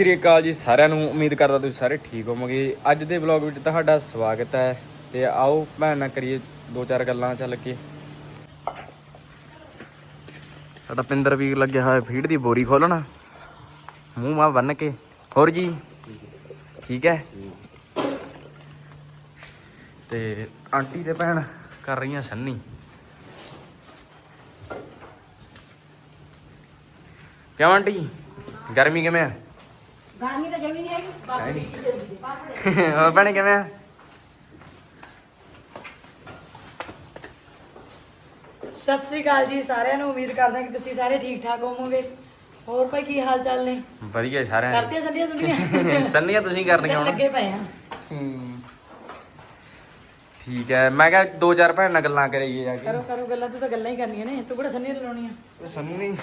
ਸ੍ਰੀ ਅਕਾਲ ਜੀ ਸਾਰਿਆਂ ਨੂੰ, ਉਮੀਦ ਕਰਦਾ ਤੁਸੀਂ ਸਾਰੇ ਠੀਕ ਹੋਵੋਗੇ। ਅੱਜ ਦੇ ਵਲੌਗ ਵਿੱਚ ਤੁਹਾਡਾ ਸਵਾਗਤ ਹੈ। ਤੇ ਆਓ ਭੈਣ ਨਾਲ ਕਰੀਏ ਦੋ ਚਾਰ ਗੱਲਾਂ ਚੱਲ ਕੇ। ਸਾਡਾ ਪਿੰਦਰ ਵੀਰ ਲੱਗਿਆ ਹੋਇਆ ਫੀਡ ਦੀ ਬੋਰੀ ਖੋਲਣਾ। ਮੂੰਹ ਮਾ ਬੰਨ ਕੇ। ਹੋਰ ਜੀ, ਠੀਕ ਹੈ? ਤੇ ਆਂਟੀ ਤੇ ਭੈਣ ਕਰ ਰਹੀਆਂ ਸੰਨੀ। ਕਿਉਂ ਆਂਟੀ? ਗਰਮੀ ਕਿਵੇਂ ਆ? ਗਰਮੀ ਤਾਂ ਜਮੀ ਨਹੀਂ ਹੈਗੀ ਹੈ? ਨੀ? ਹੋਰ ਭੈਣੇ ਕਿਵੇਂ ਆ? ਸਤਿ ਸ੍ਰੀ ਅਕਾਲ ਜੀ ਸਾਰਿਆਂ ਨੂੰ ਉਮੀਦ ਕਰਦਾ ਕਿ ਤੁਸੀਂ ਸਾਰੇ ਠੀਕ ਠਾਕ ਹੋਵੋਗੇ। ਹੋਰ ਭਾਈ ਕੀ ਹਾਲ ਚਾਲ ਨੇ? ਵਧੀਆ ਸਾਰਿਆਂ ਕਰਤੀਆਂ ਸੰਡੀਆਂ ਸੁਣੀਆਂ ਸੰਨੀਆਂ ਤੁਸੀਂ ਕਰਨੀਆਂ ਹੁਣ ਲੱਗੇ ਪਏ ਆ। ਹੂੰ। ਠੀਕ ਹੈ ਮੈਂ ਕਿਹਾ ਦੋ ਚਾਰ ਭੈਣ ਨਾਲ ਗੱਲਾਂ ਕਰੀਏ ਜਾ ਕੇ। ਕਰੋ ਕਰੋ ਗੱਲਾਂ ਤੂੰ ਤਾਂ ਗੱਲਾਂ ਹੀ ਕਰਨੀਆਂ ਨੇ ਤੂੰ ਕਿਹੜਾ ਸੰਨੀਆਂ ਲਾਉਣੀਆਂ? ਸੰਨੀ ਨਹੀਂ।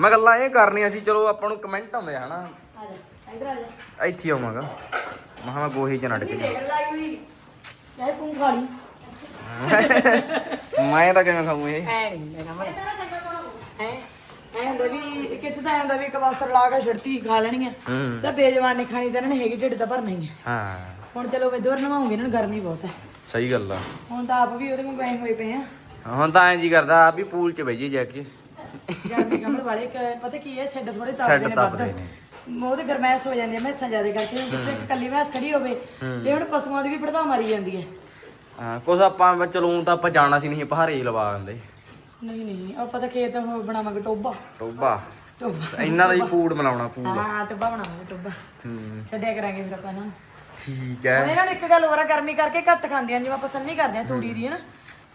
ਮੈਂ ਗੱਲਾਂ ਇਹ ਕਰਨੀਆਂ ਸੀ ਚਲੋ ਆਪਾਂ ਨੂੰ ਕਮੈਂਟ ਆਉਂਦੇ ਆ ਹਨਾ। ਆ ਜਾ ਇਧਰ ਆ ਜਾ। ਇੱਥੇ ਆਵਾਂਗਾ। ਮਹਾਂ ਮੈਂ ਗੋਹੀ ਚ ਨਹੀਂ ਕੇ ਦੇਖ ਲਾਈ ਹੋਈ। ਲੈ ਤੂੰ ਖਾ ਲਈ। ਮੈਂ ਤਾਂ ਕਿਵੇਂ ਖਾਊਂ ਇਹ? ਐ ਨਹੀਂ ਮੇਰਾ ਮਨ ਐ ਐ ਹੁੰਦਾ ਵੀ ਕਿੱਥੇ ਤਾਂ ਹੁੰਦਾ ਵੀ ਇੱਕ ਵਾਸਰ ਲਾ ਕੇ ਛੜਤੀ ਖਾ ਲੈਣੀਆਂ ਹੂੰ। ਤਾਂ ਬੇਜਵਾਨ ਨਹੀਂ ਖਾਣੀ ਤਾਂ ਇਹਨਾਂ ਨੇ ਹੈਗੀ ਢਿੱਡ ਤਾਂ ਭਰਨਾ ਹੀ ਹੈ ਹਾਂ। ਹੁਣ ਚਲੋ ਮੈਂ ਦੋਰ ਨਵਾਉਂਗੇ ਇਹਨਾਂ ਨੂੰ ਗਰਮੀ ਬਹੁਤ ਹੈ ਸਹੀ ਗੱਲ ਆ। ਹੁਣ ਤਾਂ ਆਪ ਵੀ ਉਹਦੇ ਵਾਂਗੂ ਐਂ ਹੋਏ ਪਏ ਆ। ਹੁਣ ਤਾਂ ਐਂ ਜੀ ਕਰਦਾ ਆ ਵੀ ਪੂਲ ਚ ਜੈਕ ਚ। ਗਰਮੀ ਕਮਲ ਵਾਲੇ ਕ- ਪਤਾ ਕੀ ਹੈ ਛੱਡ ਥੋੜੇ ਛੱਡ ਤਾਪਦੇ ਨੇ ਵੱਧ। ਤਪਦੇ ਨੇ। ਉਹਦੇ ਗਰਮੈਸ਼ ਹੋ ਜਾਂਦੀ ਹੈ ਮੈਸਾਂ ਜ਼ਿਆਦਾ ਕਰਕੇ। ਜਿੱਥੇ ਇੱਕ ਕੱਲੀ ਮੈਸ ਖੜੀ ਹੋਵੇ ਤੇ ਹੁਣ ਪਸ਼ੂਆਂ ਦੀ ਵੀ ਪੜਦਾ ਮਾਰੀ ਜਾਂਦੀ ਹੈ। ਹਾਂ ਕੁਛ ਆਪਾਂ ਚਲੋ ਊਂ ਤਾਂ ਆਪਾਂ ਜਾਣਾ ਸੀ ਨਹੀਂ ਪਹਾੜੇ ਹੀ ਲਵਾ ਦਿੰਦੇ। ਨਹੀਂ ਨਹੀਂ ਉਹ ਪਤਾ ਖੇਤ ਉਹ ਬਣਾਵਾਂਗੇ ਟੋਬਾ ਟੋਬਾ ਟੋਬਾ ਇਹਨਾਂ ਦਾ ਹੀ ਪੂੜ ਬਣਾਉਣਾ ਪੂੜ। ਹਾਂ ਟੋਬਾ ਬਣਾਵਾਂਗੇ ਟੋਬਾ ਹੂੰ। ਛੱਡਿਆ ਕਰਾਂਗੇ ਫਿਰ ਆਪਾਂ ਇਹਨਾਂ ਨੂੰ। ਠੀਕ ਹੁਣ ਹੈ ਇਹਨਾਂ ਨੂੰ ਇੱਕ ਗੱਲ ਹੋਰ ਆ ਗਰਮੀ ਕਰਕੇ ਘੱਟ ਖਾਂਦੀਆਂ ਜਿਵੇਂ ਆਪਾਂ ਸੰਨੀ ਕਰਦੇ ਆ ਤੂੜੀ ਦੀ ਹਨਾ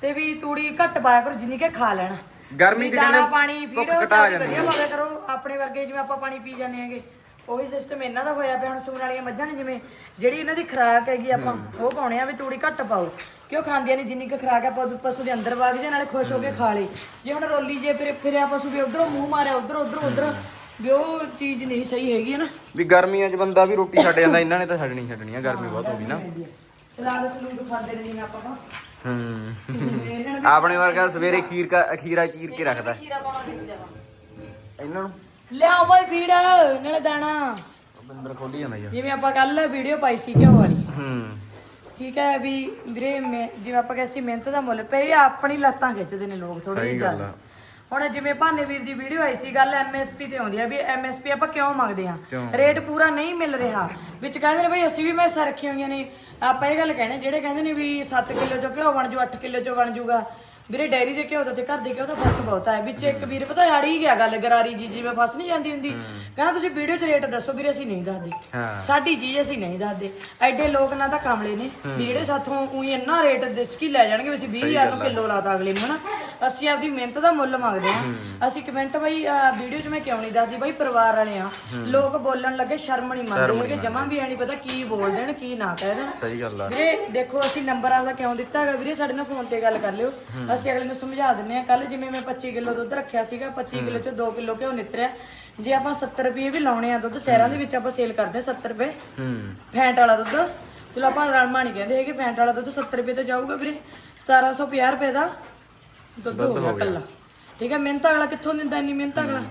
ਤੇ ਵੀ ਤੂੜੀ ਘੱਟ ਪਾਇਆ ਕਰੋ ਜਿੰਨੀ ਕਿ ਖਾ ਲੈਣ ਗਰਮੀ ਚ ਦਾਣਾ ਕਹਿੰਦੇ ਪਾਣੀ ਭੁੱਖ ਫੀਡੋ ਘਟਾ ਜਾਂਦੀ ਵਧੀਆ ਪਾਇਆ ਕਰੋ ਆਪਣੇ ਵਰਗੇ ਜਿਵੇਂ ਆਪਾਂ ਪਾਣੀ ਪੀ ਜਾਂਦੇ ਹੈਗੇ ਉਹੀ ਸਿਸਟਮ ਇਹਨਾਂ ਦਾ ਹੋਇਆ ਪਿਆ ਹੁਣ ਸੂਣ ਵਾਲੀਆਂ ਮੱਝਾਂ ਨੇ ਜਿਵੇਂ ਜਿਹੜੀ ਇਹਨਾਂ ਦੀ ਖੁਰਾਕ ਹੈਗੀ ਆਪਾਂ ਉਹ ਪਾਉਣੇ ਆ ਵੀ ਤੂੜੀ ਘੱਟ ਪਾਓ ਕਿਉਂ ਖਾਂਦੀਆਂ ਨਹੀਂ ਜਿੰਨੀ ਕੁ ਖੁਰਾਕ ਆ ਪਸ਼ੂ ਪਸ਼ੂ ਦੇ ਅੰਦਰ ਵਗ ਜੇ ਨਾਲੇ ਖੁਸ਼ ਹੋ ਕੇ ਖਾ ਲੇ ਜੇ ਹੁਣ ਰੋਲੀ ਜੇ ਫਿਰ ਫਿਰਿਆ ਪਸ਼ੂ ਵੀ ਉਧਰੋਂ ਮੂੰਹ ਮਾਰਿਆ ਉਧਰ ਉਧਰ ਉਧਰ ਵੀ ਉਹ ਚੀਜ਼ ਨਹੀਂ ਸਹੀ ਹੈਗੀ ਹੈ ਨਾ ਵੀ ਗਰਮੀਆਂ 'ਚ ਬੰਦਾ ਵੀ ਰੋਟੀ ਛੱਡ ਜਾਂਦਾ ਇਹਨਾਂ ਨੇ ਤਾਂ ਛੱਡਣੀ ਛੱਡਣੀ ਆ ਗਰਮੀ ਬਹੁਤ ਹੋ ਗਈ ਨਾ ਸਲਾਦ ਸਲੂਦ ਖਾਂਦੇ ਨੇ ਜਿਵੇਂ ਆਪਾਂ ਨਾ ਹੂੰ। ਇਹਨਾਂ ਨੂੰ ਆਪਣੇ ਵਰਗਾ ਸਵੇਰੇ ਖੀਰ ਕਾ ਅਖੀਰਾ ਚੀਰ ਕੇ ਰੱਖਦਾ। ਖੀਰਾ ਪਾਉਣਾ ਇਹਨਾਂ ਨੂੰ? ਲਿਆਓ ਬਾਈ ਫੀਡ ਨਾਲੇ ਦਾਣਾ। ਬੰਦਰ ਖੋਲੀ ਜਾਂਦਾ ਯਾਰ। ਜਿਵੇਂ ਆਪਾਂ ਕੱਲ ਵੀਡੀਓ ਪਾਈ ਸੀ ਘਿਓ ਵਾਲੀ। ਹੂੰ। ਠੀਕ ਹੈ ਵੀ ਵੀਰੇ ਮੈਂ- ਜਿਵੇਂ ਆਪਾਂ ਕਹਿੰਦੇ ਸੀ ਮਿਹਨਤ ਦਾ ਮੁੱਲ ਇਹ ਆਪਣੀ ਲੱਤਾਂ ਖਿੱਚਦੇ ਨੇ ਲੋਕ ਥੋੜੀ ਜਿਹੀ ਸਹੀ ਗੱਲ ਆ। ਹੁਣ ਜਿਵੇਂ ਭਾਨੇ ਵੀਰ ਦੀ ਵੀਡੀਓ ਆਈ ਸੀ ਗੱਲ ਐਮਐਸਪੀ ਤੇ ਆਉਂਦੀ ਆ ਵੀ ਐਮਐਸਪੀ ਆਪਾਂ ਕਿਉਂ ਮੰਗਦੇ ਆ? ਕਿਉਂ? ਰੇਟ ਪੂਰਾ ਨਹੀਂ ਮਿਲ ਰਿਹਾ। ਵਿੱਚ ਕਹਿੰਦੇ ਨੇ ਬਈ ਅਸੀਂ ਵੀ ਮੈਸਾਂ ਰੱਖੀਆਂ ਹੋਈਆਂ ਨੇ। ਆਪਾਂ ਇਹ ਗੱਲ ਕਹਿੰਦੇ ਜਿਹੜੇ ਕਹਿੰਦੇ ਨੇ ਵੀ 7 ਕਿਲੋ ਚੋਂ ਘਿਓ ਬਣ ਜੂ 8 ਕਿਲੋ ਚੋਂ ਬਣ ਜੂਗਾ। ਵੀਰੇ ਡੈਰੀ ਦੇ ਘਿਓ ਦਾ ਤੇ ਘਰ ਦੇ ਘਿਓ ਦਾ ਫ਼ਰਕ ਬਹੁਤ ਹੈ ਵਿੱਚ ਇੱਕ ਵੀਰ ਪਤਾ ਆੜੀ ਗਿਆ ਗੱਲ ਗਰਾਰੀ ਜੀ ਜਿਵੇਂ ਫਸ ਨਹੀਂ ਜਾਂਦੀ ਹੁੰਦੀ। ਕਹਿੰਦਾ ਤੁਸੀਂ ਵੀਡੀਓ 'ਚ ਰੇਟ ਦੱਸੋ ਵੀਰੇ ਅਸੀਂ ਨਹੀਂ ਦੱਸਦੇ। ਹਾਂ। ਸਾਡੀ ਚੀਜ਼ ਅਸੀਂ ਨਹੀਂ ਦੱਸਦੇ। ਐਡੇ ਲੋਕ ਨਾ ਤਾਂ ਕਾਮਲੇ ਨੇ। ਵੀ ਜਿਹੜੇ ਸਾਥੋਂ ਉਹੀ ਇੰਨਾ ਰੇਟ ਦਿਸਕੀ ਲੈ ਜਾਣਗੇ ਵੀ ਅਸੀਂ 20000 ਨੂੰ ਕਿਲੋ ਲਾਤਾ ਅਗਲੇ ਨੂੰ ਹਨਾ? ਅਸੀਂ ਆਪਦੀ ਮਿਹਨਤ ਦਾ ਮੁੱਲ ਮੰਗਦੇ ਆ ਅਸੀਂ ਕਮੈਂਟ ਬਈ ਵੀਡੀਓ 'ਚ ਮੈਂ ਕਿਉਂ ਨਹੀਂ ਦੱਸਦੀ? ਬਈ ਪਰਿਵਾਰ ਵਾਲੇ ਆ। ਲੋਕ ਬੋਲਣ ਲੱਗੇ ਸ਼ਰਮ ਨਹੀਂ ਮੰਨਦੇ ਹੈਗੇ। ਜਮਾਂ ਵੀ ਐ ਨਹੀਂ ਪਤਾ ਕੀ ਬੋਲ ਦੇਣ ਕੀ ਨਾ ਕਹਿ ਦੇਣ। ਸਹੀ ਗੱਲ ਆ। ਵੀਰੇ ਦੇਖੋ ਅਸੀਂ ਨੰਬਰਾਂ ਦਾ ਕਿਉਂ ਦਿੱਤਾ ਹੈਗਾ? ਵੀਰੇ ਸਾਡੇ ਨਾਲ ਫੋਨ ਤੇ ਗੱਲ ਕਰ ਲਿਓ। ਅਸੀਂ ਅਗਲੇ ਨੂੰ ਸਮਝਾ ਦਿੰਨੇ ਆ ਕੱਲ ਜਿਵੇਂ ਮੈਂ 25 ਕਿਲੋ ਦੁੱਧ ਰੱਖਿਆ ਸੀਗਾ 25 ਕਿਲੋ ਚੋਂ 2 ਕਿਲੋ ਘਿਓ ਨਿਤਰਿਆ। ਜੇ ਆਪਾਂ 70 ਰੁਪਏ ਵੀ ਲਾਉਣੇ ਆ ਦੁੱਧ ਸ਼ਹਿਰਾਂ ਦੇ ਵਿੱਚ ਆਪਾਂ ਸੇਲ ਕਰਦੇ ਆ 70 ਰੁਪਏ। ਹੂੰ। ਫੈਂਟ ਵਾਲਾ ਦੁੱਧ। ਚਲੋ ਆਪਾਂ ਰਲਮਾ ਨਹੀਂ ਕਹਿੰਦੇ ਹੈਗੇ ਫੈਂਟ ਵਾਲਾ ਦੁੱਧ 70 ਰੁਪਏ ਤੇ ਜਾਊਗਾ ਵੀਰੇ। 1750 ਰੁਪਏ ਦਾ ਦੁੱਧ ਹੋ ਗਿਆ ਕੱਲਾ ਠੀਕ ਹੈ ਮਿਹਨਤ ਅਗਲਾ ਕਿੱਥੋਂ ਦਿੰਦਾ ਇੰਨੀ ਮਿਹਨਤ ਅਗਲਾ?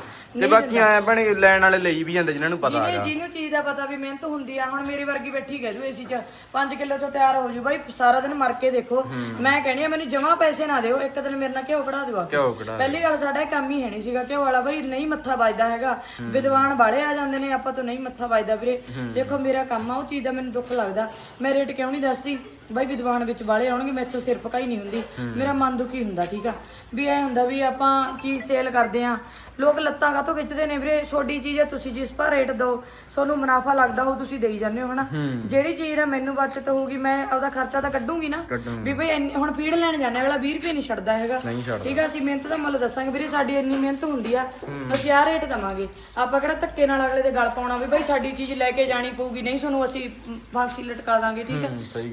ਤੇ ਬਾਕੀ ਆਏ ਬਣੇ ਲੈਣ ਵਾਲੇ ਲਈ ਵੀ ਜਾਂਦੇ ਜਿਨ੍ਹਾਂ ਨੂੰ ਪਤਾ ਜਿਹਨੇ ਹੈਗਾ। ਜਿਹਨੂੰ ਚੀਜ਼ ਦਾ ਪਤਾ ਵੀ ਮਿਹਨਤ ਹੁੰਦੀ ਆ ਹੁਣ ਮੇਰੀ ਵਰਗੀ ਬੈਠੀ ਕਹਿ ਏਸੀ ਚ 5 ਕਿਲੋ ਚੋਂ ਤਿਆਰ ਹੋ ਜੂ ਬਾਈ ਸਾਰਾ ਦਿਨ ਮਰ ਕੇ ਦੇਖੋ। ਮੈਂ ਕਹਿੰਦੀ ਆ ਮੈਨੂੰ ਜਮਾ ਪੈਸੇ ਨਾ ਦਿਓ ਇੱਕ ਦਿਨ ਮੇਰੇ ਨਾਲ ਘਿਓ ਕਢਾ ਦਿਓ ਆ ਕੇ। ਕਿਉਂ ਕਢਾ ਪਹਿਲੀ ਗੱਲ ਸਾਡਾ ਇਹ ਕੰਮ ਹੀ ਹੈ ਨਹੀਂ ਸੀਗਾ ਘਿਓ ਵਾਲਾ ਬਾਈ ਨਹੀਂ ਮੱਥਾ ਵੱਜਦਾ ਹੈਗਾ। ਵਿਦਵਾਨ ਬਾਲੇ ਆ ਜਾਂਦੇ ਨੇ ਆਪਾਂ ਤੋਂ ਨਹੀਂ ਮੱਥਾ ਵੱਜਦਾ ਵੀਰੇ। ਦੇਖੋ ਮੇਰਾ ਕੰਮ ਆ ਉਹ ਚੀਜ਼ ਦਾ ਮੈਨੂੰ ਦੁੱਖ ਲੱਗਦਾ। ਮੈਂ ਰੇਟ ਕਿਉਂ ਨਹੀਂ ਦੱਸਦੀ? ਬਾਈ ਵਿਦਵਾਨ ਵਿੱਚ ਬਾਲੇ ਆਉਣਗੇ ਮੈਥੋਂ ਸਿਰ ਪਕਾਈ ਨਹੀਂ ਹੁੰਦੀ। ਮੇਰਾ ਮਨ ਦੁਖੀ ਹੁੰਦਾ ਠੀਕ ਆ। ਵੀ ਐ ਹੁੰਦਾ ਵੀ ਆਪਾਂ ਚੀਜ਼ ਸੇਲ ਕਰਦੇ ਆ। ਲੋਕ ਲੱਤਾਂ ਕਾਤੋਂ ਖਿੱਚਦੇ ਨੇ ਵੀਰੇ? ਛੋਡੀ ਚੀਜ਼ ਹੈ ਤੁਸੀਂ ਜਿਸ ਪਰ ਰੇਟ ਦਿਓ ਤੁਹਾਨੂੰ ਮੁਨਾਫਾ ਲੱਗਦਾ ਉਹ ਤੁਸੀਂ ਦੇਈ ਜਾਂਦੇ ਹੋ ਹਨਾ? ਜਿਹੜੀ ਚੀਜ਼ ਆ ਮੈਨੂੰ ਬਚਤ ਹੋਊਗੀ ਮੈਂ ਉਹਦਾ ਖਰਚਾ ਤਾਂ ਕੱਢੂੰਗੀ ਨਾ। ਵੀ ਬਈ ਹੁਣ ਫੀਡ ਲੈਣ ਜਾਂਦੇ ਅਗਲਾ 20 ਰੁਪਏ ਨਹੀਂ ਛੱਡਦਾ ਹੈਗਾ। ਠੀਕ ਆ ਅਸੀਂ ਮਿਹਨਤ ਦਾ ਮੁੱਲ ਦੱਸਾਂਗੇ। ਵੀਰੇ ਸਾਡੀ ਇੰਨੀ ਮਿਹਨਤ ਹੁੰਦੀ ਆ ਅਸੀਂ ਆਹ ਰੇਟ ਦਵਾਂਗੇ। ਆਪਾਂ ਕਿਹੜਾ ਧੱਕੇ ਨਾਲ ਅਗਲੇ ਦੇ ਗਲ ਪਾਉਣਾ ਵੀ ਭਾਈ ਸਾਡੀ ਚੀਜ਼ ਲੈ ਕੇ ਜਾਣੀ ਪਊਗੀ ਨਹੀਂ ਤੁਹਾਨੂੰ ਅਸੀਂ ਫਾਂਸੀ ਲਟਕਾ ਦਾਂਗੇ ਠੀਕ ਆ।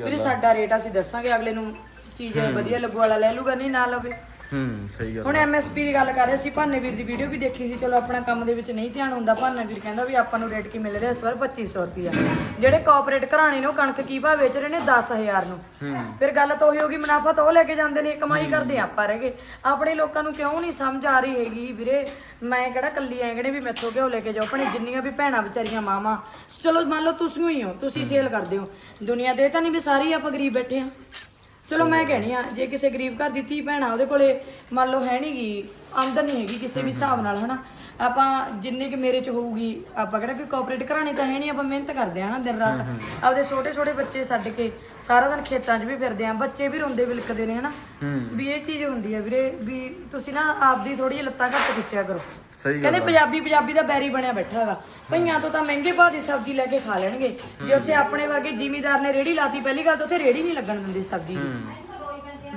ਵੀਰੇ ਸਾਡਾ ਰੇਟ ਅਸੀਂ ਦੱਸਾਂਗੇ ਅਗਲੇ ਨੂੰ ਚੀਜ਼ ਵਧੀਆ ਲੱਗੂ ਵਾਲਾ ਲੈ ਲੂਗਾ ਨਹੀਂ ਨਾ ਲਵੇ। ਹੂੰ ਸਹੀ ਗੱਲ ਹੁਣ ਐਮਐਸਪੀ ਦੀ ਗੱਲ ਕਰ ਰਹੇ ਸੀ ਭਾਨੇ ਵੀਰ ਦੀ ਵੀਡੀਓ ਵੀ ਦੇਖੀ ਸੀ। ਚਲੋ ਆਪਣਾ ਕੰਮ ਦੇ ਵਿੱਚ ਨਹੀਂ ਧਿਆਨ ਹੁੰਦਾ। ਭਾਨਾ ਵੀਰ ਕਹਿੰਦਾ ਵੀ ਆਪਾਂ ਨੂੰ ਰੇਟ ਕੀ ਮਿਲ ਰਿਹਾ ਇਸ ਵਾਰ? 2500 ਰੁਪਿਆ ਜਿਹੜੇ ਕਾਰਪੋਰੇਟ ਘਰਾਣੇ ਨੇ ਉਹ ਕਣਕ ਕੀ ਭਾਅ ਵੇਚ ਰਹੇ ਨੇ? 10000 ਨੂੰ। ਫਿਰ ਗੱਲ ਤਾਂ ਉਹੀ ਹੋ ਗਈ ਮੁਨਾਫਾ ਤਾਂ ਉਹ ਲੈ ਕੇ ਜਾਂਦੇ ਨੇ। ਕਮਾਈ ਕਰਦੇ ਆਪਾਂ ਰਹਿ ਗਏ। ਆਪਣੇ ਲੋਕਾਂ ਨੂੰ ਕਿਉਂ ਨਹੀਂ ਸਮਝ ਆ ਰਹੀ ਹੈਗੀ? ਵੀਰੇ ਮੈਂ ਕਿਹੜਾ ਕੱਲੀ ਐ ਕਿਹੜੇ ਵੀ ਮੈਥੋਂ ਘਿਓ ਲੈ ਕੇ ਜਾਓ। ਆਪਣੇ ਜਿੰਨੀਆਂ ਵੀ ਭੈਣਾਂ ਵਿਚਾਰੀਆਂ ਮਾਵਾਂ। ਚਲੋ ਮੰਨ ਲਓ ਤੁਸੀਂ ਹੀ ਹੋ ਤੁਸੀਂ ਸੇਲ ਕਰਦੇ ਹੋ। ਦੁਨੀਆ ਦੇ ਤਾਂ ਨਹੀਂ ਵੀ ਸਾਰੀ ਆਪਾਂ ਗਰੀਬ ਬੈਠੇ ਆ। ਚਲੋ ਮੈਂ ਕਹਿਣੀ ਆ ਜੇ ਕਿਸੇ ਗਰੀਬ ਘਰ ਦੀ ਧੀ ਭੈਣ ਆ ਉਹਦੇ ਕੋਲੇ ਮੰਨ ਲਓ ਹੈ ਨਹੀਂਗੀ ਆਮਦਨ ਨਹੀਂ ਹੈਗੀ ਕਿਸੇ ਵੀ ਹਿਸਾਬ ਨਾਲ ਹਨਾ? ਆਪਾਂ ਜਿੰਨੀ ਕਿ ਮੇਰੇ ਚ ਹੋਊਗੀ ਆਪਾਂ ਕਿਹੜਾ ਕੋਈ ਕੋਆਪਰੇਟ ਕਰਾਣੀ ਤਾਂ ਹੈ ਨਹੀਂ ਆਪਾਂ ਮਿਹਨਤ ਕਰਦੇ ਆ ਹਨਾ ਦਿਨ ਰਾਤ। ਆਪਦੇ ਛੋਟੇ ਛੋਟੇ ਬੱਚੇ ਛੱਡ ਕੇ ਸਾਰਾ ਦਿਨ ਖੇਤਾਂ 'ਚ ਵੀ ਫਿਰਦੇ ਆ ਬੱਚੇ ਵੀ ਰੋਂਦੇ ਵਿਲਕਦੇ ਨੇ ਹਨਾ? ਵੀ ਇਹ ਚੀਜ਼ ਹੁੰਦੀ ਆ ਵੀਰੇ ਵੀ ਤੁਸੀਂ ਨਾ ਆਪਦੀ ਥੋੜੀ ਜਿਹੀ ਲੱਤਾਂ ਘੱਟ ਖਿੱਚਿਆ ਕਰੋ। ਸਹੀ ਕਹਿੰਦੇ ਪੰਜਾਬੀ ਪੰਜਾਬੀ ਦਾ ਬੈਰੀ ਬਣਿਆ ਬੈਠਾ ਹੈਗਾ। ਭਈਆਂ ਤੋਂ ਤਾਂ ਮਹਿੰਗੇ ਭਾਅ ਦੀ ਸਬਜ਼ੀ ਲੈ ਕੇ ਖਾ ਲੈਣਗੇ। ਜੇ ਉੱਥੇ ਆਪਣੇ ਵਰਗੇ ਜ਼ਿਮੀਦਾਰ ਨੇ ਰੇੜੀ ਲਾਤੀ ਪਹਿਲੀ ਗੱਲ ਤਾਂ ਉੱਥੇ ਰੇੜੀ ਨਹੀਂ ਲੱਗਣ ਦਿੰਦੇ ਸਬਜ਼ੀ ਦੀ।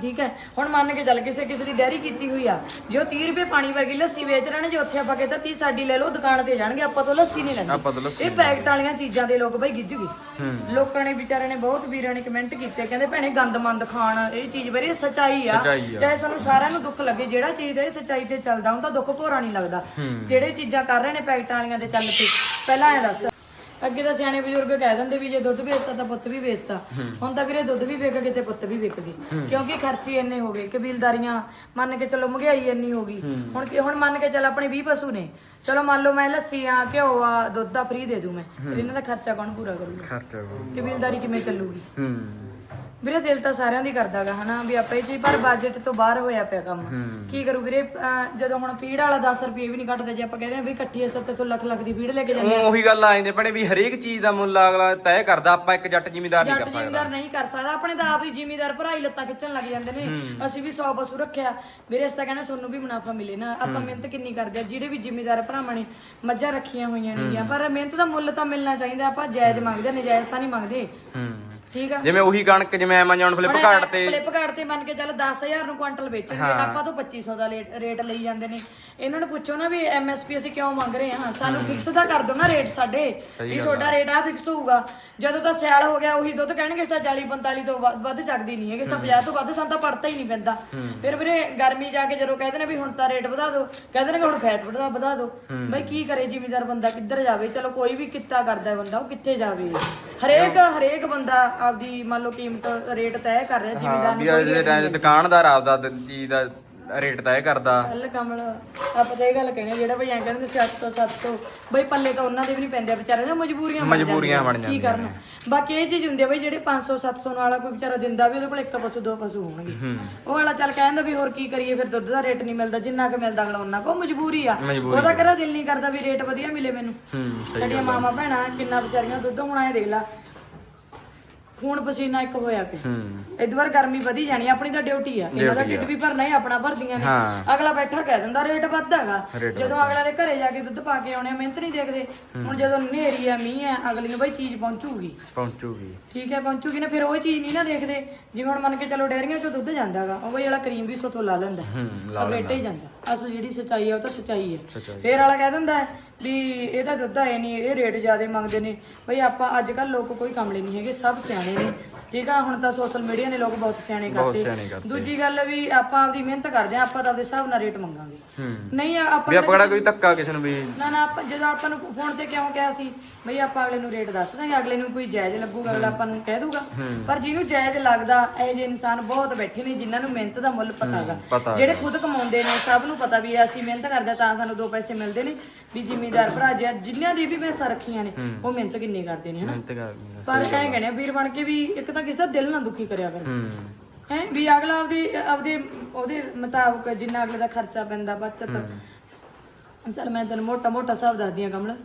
ਠੀਕ ਹੈ? ਹੁਣ ਮੰਨ ਕੇ ਚੱਲ ਕਿਸੇ ਕਿਸੇ ਦੀ ਡੈਰੀ ਕੀਤੀ ਹੋਈ ਆ। ਜੇ ਉਹ 30 ਰੁਪਏ ਪਾਣੀ ਵਰਗੀ ਲੱਸੀ ਵੇਚ ਰਹੇ ਨੇ ਜੇ ਉੱਥੇ ਆਪਾਂ ਕਹਿੰਦਾ 30 ਸਾਡੀ ਲੈ ਲਓ ਦੁਕਾਨ ਤੇ ਜਾਣਗੇ ਆਪਾਂ ਤੋਂ ਲੱਸੀ ਨਹੀਂ ਲੈਂਦੇ। ਆਪਾਂ ਤਾਂ ਲੱਸੀ ਇਹ ਪੈਕਟ ਵਾਲੀਆਂ ਚੀਜ਼ਾਂ ਦੇ ਲੋਕ ਬਈ ਗਿੱਜ ਗਏ। ਲੋਕਾਂ ਨੇ ਵਿਚਾਰਿਆਂ ਨੇ ਬਹੁਤ ਵੀਰਾਂ ਨੇ ਕਮੈਂਟ ਕੀਤੇ ਕਹਿੰਦੇ ਭੈਣੇ ਗੰਦਮੰਦ ਖਾਣ ਇਹ ਚੀਜ਼ ਬੜੀ ਸੱਚਾਈ ਆ। ਚਾਹੇ ਸਾਨੂੰ ਸਾਰਿਆਂ ਨੂੰ ਦੁੱਖ ਲੱਗੇ ਜਿਹੜਾ ਚੀਜ਼ ਇਹ ਸੱਚਾਈ ਤੇ ਚੱਲਦਾ ਹੁੰਦਾ ਦੁੱਖ ਭੋਰਾ ਨਹੀਂ ਲੱਗਦਾ। ਜਿਹੜੇ ਚੀਜ਼ਾਂ ਕਰ ਰਹੇ ਨੇ ਪੈਕਟਾਂ ਵਾਲੀਆਂ ਤੇ ਚੱਲ ਪਈ ਪਹਿਲਾਂ ਇਹ ਦੱਸ। ਅੱਗੇ ਤਾਂ ਸਿਆਣੇ ਬਜ਼ੁਰਗ ਕਹਿ ਦਿੰਦੇ ਵੀ ਜੇ ਦੁੱਧ ਵੇਚਤਾ ਤਾਂ ਪੁੱਤ ਵੀ ਵੇਚਤਾ। ਹੁਣ ਤਾਂ ਵੀਰੇ ਦੁੱਧ ਵੀ ਵਿਕ ਗਏ ਤੇ ਪੁੱਤ ਵੀ ਵਿਕ ਗਏ ਕਿਉਂਕਿ ਖਰਚੇ ਇੰਨੇ ਹੋ ਗਏ ਕਬੀਲਦਾਰੀਆਂ ਮੰਨ ਕੇ ਚਲੋ ਮਹਿੰਗਾਈ ਇੰਨੀ ਹੋ ਗਈ। ਹੁਣ ਕੀ- ਹੁਣ ਮੰਨ ਕੇ ਚੱਲ ਆਪਣੇ 20 ਪਸ਼ੂ ਨੇ। ਚਲੋ ਮੰਨ ਲਓ ਮੈਂ ਲੱਸੀ ਆ ਘਿਓ ਆ ਦੁੱਧ ਦਾ ਫ੍ਰੀ ਦੇ ਦੂੰ ਮੈਂ। ਫਿਰ ਇਹਨਾਂ ਦਾ ਖਰਚਾ ਕੌਣ ਪੂਰਾ ਕਰੂਗਾ? ਖਰਚਾ। ਕਬੀਲਦਾਰੀ ਕਿਵੇਂ ਚੱਲੂਗੀ? ਹੂੰ। ਵੀਰੇ ਦਿਲ ਤਾਂ ਸਾਰਿਆਂ ਦੀ ਕਰਦਾਗਾ ਹਨਾ ਵੀ ਆਪਾਂ ਚੀਜ਼ ਪਰ ਬਜਟ ਤੋਂ ਬਾਹਰ ਹੋਇਆ ਪਿਆ ਕੰਮ। ਕੀ ਕਰੂ ਵੀਰੇ ਅਹ ਜਦੋਂ ਹੁਣ ਫੀਡ ਵਾਲਾ 10 ਰੁਪਏ ਵੀ ਨਹੀਂ ਘਟਦਾ ਜੇ ਆਪਾਂ ਕਹਿੰਦੇ ਆ ਵੀ ਇਕੱਠੀ 70 ਤੋਂ ਲੱਖ ਲੱਖ ਦੀ ਫੀਡ ਲੈ ਕੇ ਜਾਂਦੇ ਉਹ ਉਹੀ ਗੱਲ ਆ ਜਾਂਦੇ ਭੈਣੇ ਵੀ ਹਰੇਕ ਚੀਜ਼ ਦਾ ਮੁੱਲ ਅਗਲਾ ਤੈਅ ਕਰਦਾ ਆਪਾਂ ਇੱਕ ਜੱਟ ਜ਼ਿਮੀਦਾਰ ਨਹੀਂ ਜੱਟ ਕਰ ਸਕਦਾ। ਜ਼ਿਮੀਦਾਰ ਨਹੀਂ ਕਰ ਸਕਦਾ ਆਪਣੇ ਤਾਂ ਆਪ ਹੀ ਜ਼ਿਮੀਦਾਰ ਭਰਾਈ ਲੱਤਾਂ ਖਿੱਚਣ ਲੱਗ ਜਾਂਦੇ ਨੇ। ਅਸੀਂ ਵੀ 100 ਪਸ਼ੂ ਰੱਖਿਆ। ਵੀਰੇ ਇਸ ਤਾਂ ਕਹਿੰਦੇ ਤੁਹਾਨੂੰ ਵੀ ਮੁਨਾਫਾ ਮਿਲੇ ਨਾ। ਆਪਾਂ ਮਿਹਨਤ ਕਿੰਨੀ ਕਰਦੇ ਆ ਜਿਹੜੇ ਵੀ ਜ਼ਿਮੀਦਾਰ ਭਰਾਵਾਂ ਨੇ ਮੱਝਾਂ ਰੱਖੀਆਂ ਹੋਈਆਂ ਨੇਗੀਆਂ ਪਰ ਮਿਹਨਤ ਦਾ ਮੁੱਲ ਤਾਂ ਮਿਲਣਾ ਚਾਹੀਦਾ ਆਪਾਂ ਜਾਇਜ਼ ਮੰਗਦੇ ਆ, ਨਜਾਇਜ਼ ਤਾਂ ਨਹੀਂ ਮੰਗਦੇ। ਹੂੰ। ਠੀਕ ਆ? ਜਿਵੇਂ ਉਹੀ ਕਣਕ ਜਿਵੇਂ ਐਮਾਜ਼ਨ ਫਲਿੱਪਕਾਰਟ ਤੇ ਫਲਿੱਪਕਾਰਟ ਤੇ ਮੰਨ ਕੇ ਚੱਲ 10000 ਨੂੰ ਕੁਆਂਟਲ ਵੇਚਣਗੇ ਆਪਾਂ ਤੋਂ 2500 ਦਾ ਰੇਟ ਲਈ ਜਾਂਦੇ ਨੇ। ਇਹਨਾਂ ਨੂੰ ਪੁੱਛੋ ਨਾ ਵੀ ਐਮਐਸਪੀ ਅਸੀਂ ਕਿਉਂ ਮੰਗ ਰਹੇ ਹਾਂ? ਸਾਨੂੰ ਫਿਕਸ ਦਾ ਕਰ ਦਿਓ ਨਾ ਰੇਟ ਸਾਡੇ। ਵੀ ਤੁਹਾਡਾ ਰੇਟ ਆ ਫਿਕਸ ਹੋਊਗਾ। ਜਦੋਂ ਤਾਂ ਸਿਆਲ ਹੋ ਗਿਆ ਉਹੀ ਦੁੱਧ ਕਹਿਣਗੇ ਇਸ ਤਾਂ 40 45 ਤੋਂ ਵੱਧ- ਵੱਧ ਚੱਕਦੀ ਨਹੀਂ ਹੈਗੀ ਇਸ ਤਾਂ 50 ਤੋਂ ਵੱਧ ਸਾਨੂੰ ਤਾਂ ਪੜਤਾ ਹੀ ਨਹੀਂ ਪੈਂਦਾ। ਫਿਰ ਵੀਰੇ ਗਰਮੀ ਜਾ ਕੇ ਜਦੋਂ ਕਹਿੰਦੇ ਨੇ ਵੀ ਹੁਣ ਤਾਂ ਰੇਟ ਵਧਾ ਦਿਓ ਕਹਿੰਦੇ ਨੇ ਕਿ ਹੁਣ ਫੈਟ ਵਧਾ ਵਧਾ ਦਿਓ। ਬਈ ਕੀ ਕਰੇ ਜ਼ਿਮੀਦਾਰ ਬੰਦਾ ਕਿੱਧਰ ਜਾਵੇ? ਚਲੋ ਕੋਈ ਵੀ ਕਿੱਤਾ ਕਰਦਾ ਹੈ ਬੰਦਾ ਉਹ ਕਿੱਥੇ ਜਾਵੇ? ਹਰੇਕ ਹਰੇਕ ਬੰਦਾ ਆਪਦੀ ਮੰਨ ਲਓ ਕੀਮਤ ਰੇਟ ਤੈਅ ਕਰ ਰਿਹਾ ਜ਼ਿਮੀਦਾਰ ਵੀ ਅੱਜ ਦੇ ਟਾਈਮ 'ਚ ਦੁਕਾਨਦਾਰ ਆਪਦਾ ਦ- ਚੀਜ਼ ਦਾ ਰੇਟ ਤੈਅ ਕਰਦਾ। ਹੱਲ ਕਮਲ ਆਪਾਂ ਤਾਂ ਇਹ ਗੱਲ ਕਹਿਣੀ ਜਿਹੜਾ ਭਈ ਐਂ ਕਹਿੰਦੇ ਸੀ 800 700 ਬਈ ਪੱਲੇ ਤਾਂ ਉਹਨਾਂ ਦੇ ਵੀ ਨਹੀਂ ਪੈਂਦੇ ਵਿਚਾਰੇ ਦੇ ਮਜਬੂਰੀਆਂ ਬਣ ਮਜਬੂਰੀਆਂ ਜਾਂਦੀਆਂ। ਬਣ ਕੀ ਕਰਨ? ਬਾਕੀ ਇਹ ਚੀਜ਼ ਹੁੰਦੀ ਆ ਬਈ ਜਿਹੜੇ 500 700 ਵਾਲਾ ਕੋਈ ਵਿਚਾਰਾ ਦਿੰਦਾ ਵੀ ਉਹਦੇ ਕੋਲ ਇੱਕ ਪਸ਼ੂ ਦੋ ਪਸ਼ੂ ਹੋਣਗੇ। ਉਹ ਵਾਲਾ ਚੱਲ ਕਹਿੰਦਾ ਵੀ ਹੋਰ ਕੀ ਕਰੀਏ ਫਿਰ ਦੁੱਧ ਦਾ ਰੇਟ ਨਹੀਂ ਮਿਲਦਾ ਜਿੰਨਾ ਕੁ ਮਿਲਦਾ ਅਗਲਾ ਉਹਨਾਂ ਕੋ ਮਜਬੂਰੀ ਆ। ਉਹਦਾ ਕਿਹੜਾ ਦਿਲ ਨਹੀਂ ਕਰਦਾ ਵੀ ਰੇਟ ਵਧੀਆ ਮਿਲੇ ਮੈਨੂੰ। ਹੂੰ ਸਾਡੀਆਂ ਮਾਮਾ ਭੈਣਾਂ ਕਿੰਨਾ ਵਿਚਾਰੀਆਂ ਦੁੱਧ ਹੋਣਾ ਇਹ ਦੇਖ ਲਾ ਖੂਨ ਪਸੀਨਾ ਇੱਕ ਹੋਇਆ ਪਿਆ। ਹੂੰ। ਇਦੋਂ ਵਾਰ ਗਰਮੀ ਵਧੀ ਜਾਣੀ ਆਪਣੀ ਤਾਂ ਡਿਊਟੀ ਆ। ਇਹਨਾਂ ਦਾ ਢਿੱਡ ਵੀ ਭਰਨਾ ਹੀ ਆਪਣਾ ਭਰਦੀਆਂ ਨੇ। ਅਗਲਾ ਬੈਠਾ ਕਹਿ ਦਿੰਦਾ ਰੇਟ ਵੱਧ ਹੈਗਾ। ਜਦੋਂ ਅਗਲਾ ਦੇ ਘਰੇ ਜਾ ਕੇ ਦੁੱਧ ਪਾ ਕੇ ਆਉਣੇ ਮਿਹਨਤ ਨਹੀਂ ਦੇਖਦੇ। ਹੁਣ ਜਦੋਂ ਨੇਰੀ ਆ ਮੀਂਹ ਆ ਅਗਲੀ ਨੂੰ ਬਈ ਚੀਜ਼ ਪਹੁੰਚੂਗੀ। ਪਹੁੰਚੂਗੀ। ਠੀਕ ਹੈ ਪਹੁੰਚੂਗੀ ਨਾ ਫਿਰ ਉਹ ਚੀਜ਼ ਨਹੀਂ ਨਾ ਦੇਖਦੇ। ਜਿਵੇਂ ਹੁਣ ਮੰਨ ਕੇ ਚਲੋ ਡੈਰੀਆਂ ਚੋਂ ਦੁੱਧ ਜਾਂਦਾਗਾ ਉਹ ਬਈ ਵਾਲਾ ਕਰੀਮ ਵੀ ਸੋਤੋਂ ਲਾ ਲੈਂਦਾ। ਸਭ ਰੇਟੇ ਹੀ ਜਾਂਦਾ। ਅਸਲ ਜਿਹੜੀ ਸਚਾਈ ਆ ਉਹ ਤਾਂ ਸਚਾਈ ਹੈ ਫਿਰ ਵਾਲਾ ਕਹਿ ਦਿੰਦਾ ਹੈ ਵੀ ਇਹਦਾ ਦੁੱਧ ਆਏ ਨਹੀਂ ਇਹ ਰੇਟ ਜ਼ਿਆਦੇ ਮੰਗਦੇ ਨੇ। ਬਈ ਆਪਾਂ ਅੱਜ ਕੱਲ ਲੋਕ ਕੋਈ ਕਮਲੇ ਨਹੀਂ ਹੈਗੇ ਸਭ ਸਿਆਣੇ ਨੇ। ਠੀਕ ਆ ਹੁਣ ਤਾਂ ਸੋਸ਼ਲ ਮੀਡੀਆ ਨੇ ਲੋਕ ਬਹੁਤ ਸਿਆਣੇ ਕਰਤੇ। ਦੂਜੀ ਗੱਲ ਵੀ ਆਪਾਂ ਆਪਦੀ ਮਿਹਨਤ ਕਰਦੇ ਆ ਆਪਾਂ ਤਾਂ ਆਪਦੇ ਹਿਸਾਬ ਨਾਲ ਰੇਟ ਮੰਗਾਂਗੇ। ਨਹੀਂ ਆਪਾਂ ਵੀ ਆਪਾਂ ਕਿਹੜਾ ਕੋਈ ਧੱਕਾ ਕਿਸੇ ਨੂੰ ਵੀ। ਨਾ ਨਾ ਆਪਾਂ ਜਦੋਂ ਆਪਾਂ ਨੂੰ ਫੋਨ ਤੇ ਕਿਉਂ ਕਿਹਾ ਸੀ ਬਈ ਆਪਾਂ ਅਗਲੇ ਨੂੰ ਰੇਟ ਦੱਸ ਦਾਂਗੇ ਅਗਲੇ ਨੂੰ ਕੋਈ ਜਾਇਜ਼ ਲੱਗੂਗਾ ਅਗਲਾ ਆਪਾਂ ਨੂੰ ਕਹਿ ਦੂਗਾ। ਪਰ ਜਿਹਨੂੰ ਜਾਇਜ਼ ਲੱਗਦਾ ਇਹ ਜਿਹੇ ਇਨਸਾਨ ਬਹੁਤ ਬੈਠੇ ਨੇ ਜਿਨ੍ਹਾਂ ਨੂੰ ਮਿਹਨਤ ਦਾ ਮੁੱਲ ਪਤਾ ਹੈਗਾ ਪਤਾ ਜਿਹੜੇ ਖੁਦ ਕਮਾਉਂਦੇ ਨੇ ਸਭ ਨੂੰ ਪਤਾ ਵੀ ਅਸੀਂ ਮਿਹਨਤ ਕਰਦੇ ਤਾਂ ਸਾਨੂੰ ਦੋ ਪੈਸੇ ਮਿਲਦੇ ਨੇ। ਵੀ ਜ਼ਿਮੀਦਾਰ ਭਰਾ ਜੀ ਜਿਨ੍ਹਾਂ ਦੀ ਵੀ ਮੈਸਾਂ ਰੱਖੀਆਂ ਨੇ ਉਹ ਮਿਹਨਤ ਕਿੰਨੀ ਕਰਦੇ ਨੇ ਹਨਾ? ਮਿਹਨਤ ਕਰਨੀ ਪਰ ਐਂ ਕਹਿੰਦੇ ਆ ਵੀਰ ਬਣ ਕੇ ਵੀ ਇੱਕ ਤਾਂ ਕਿਸੇ ਦਾ ਦਿਲ ਨਾ ਦੁਖੀ ਕਰਿਆ ਕਰ। ਹੂੰ। ਹੈ ਵੀ ਅਗਲਾ ਆਪਦੀ ਆਪਦੇ ਉਹਦੇ ਮੁਤਾਬਕ ਜਿੰਨਾ ਅਗਲੇ ਦਾ ਖਰਚਾ ਪੈਂਦਾ ਬਚਤ। ਚੱਲ ਮੈਂ ਤੈਨੂੰ ਮੋਟਾ ਮੋਟਾ ਹਿਸਾਬ ਦੱਸਦੀ ਆ ਕਮਲ।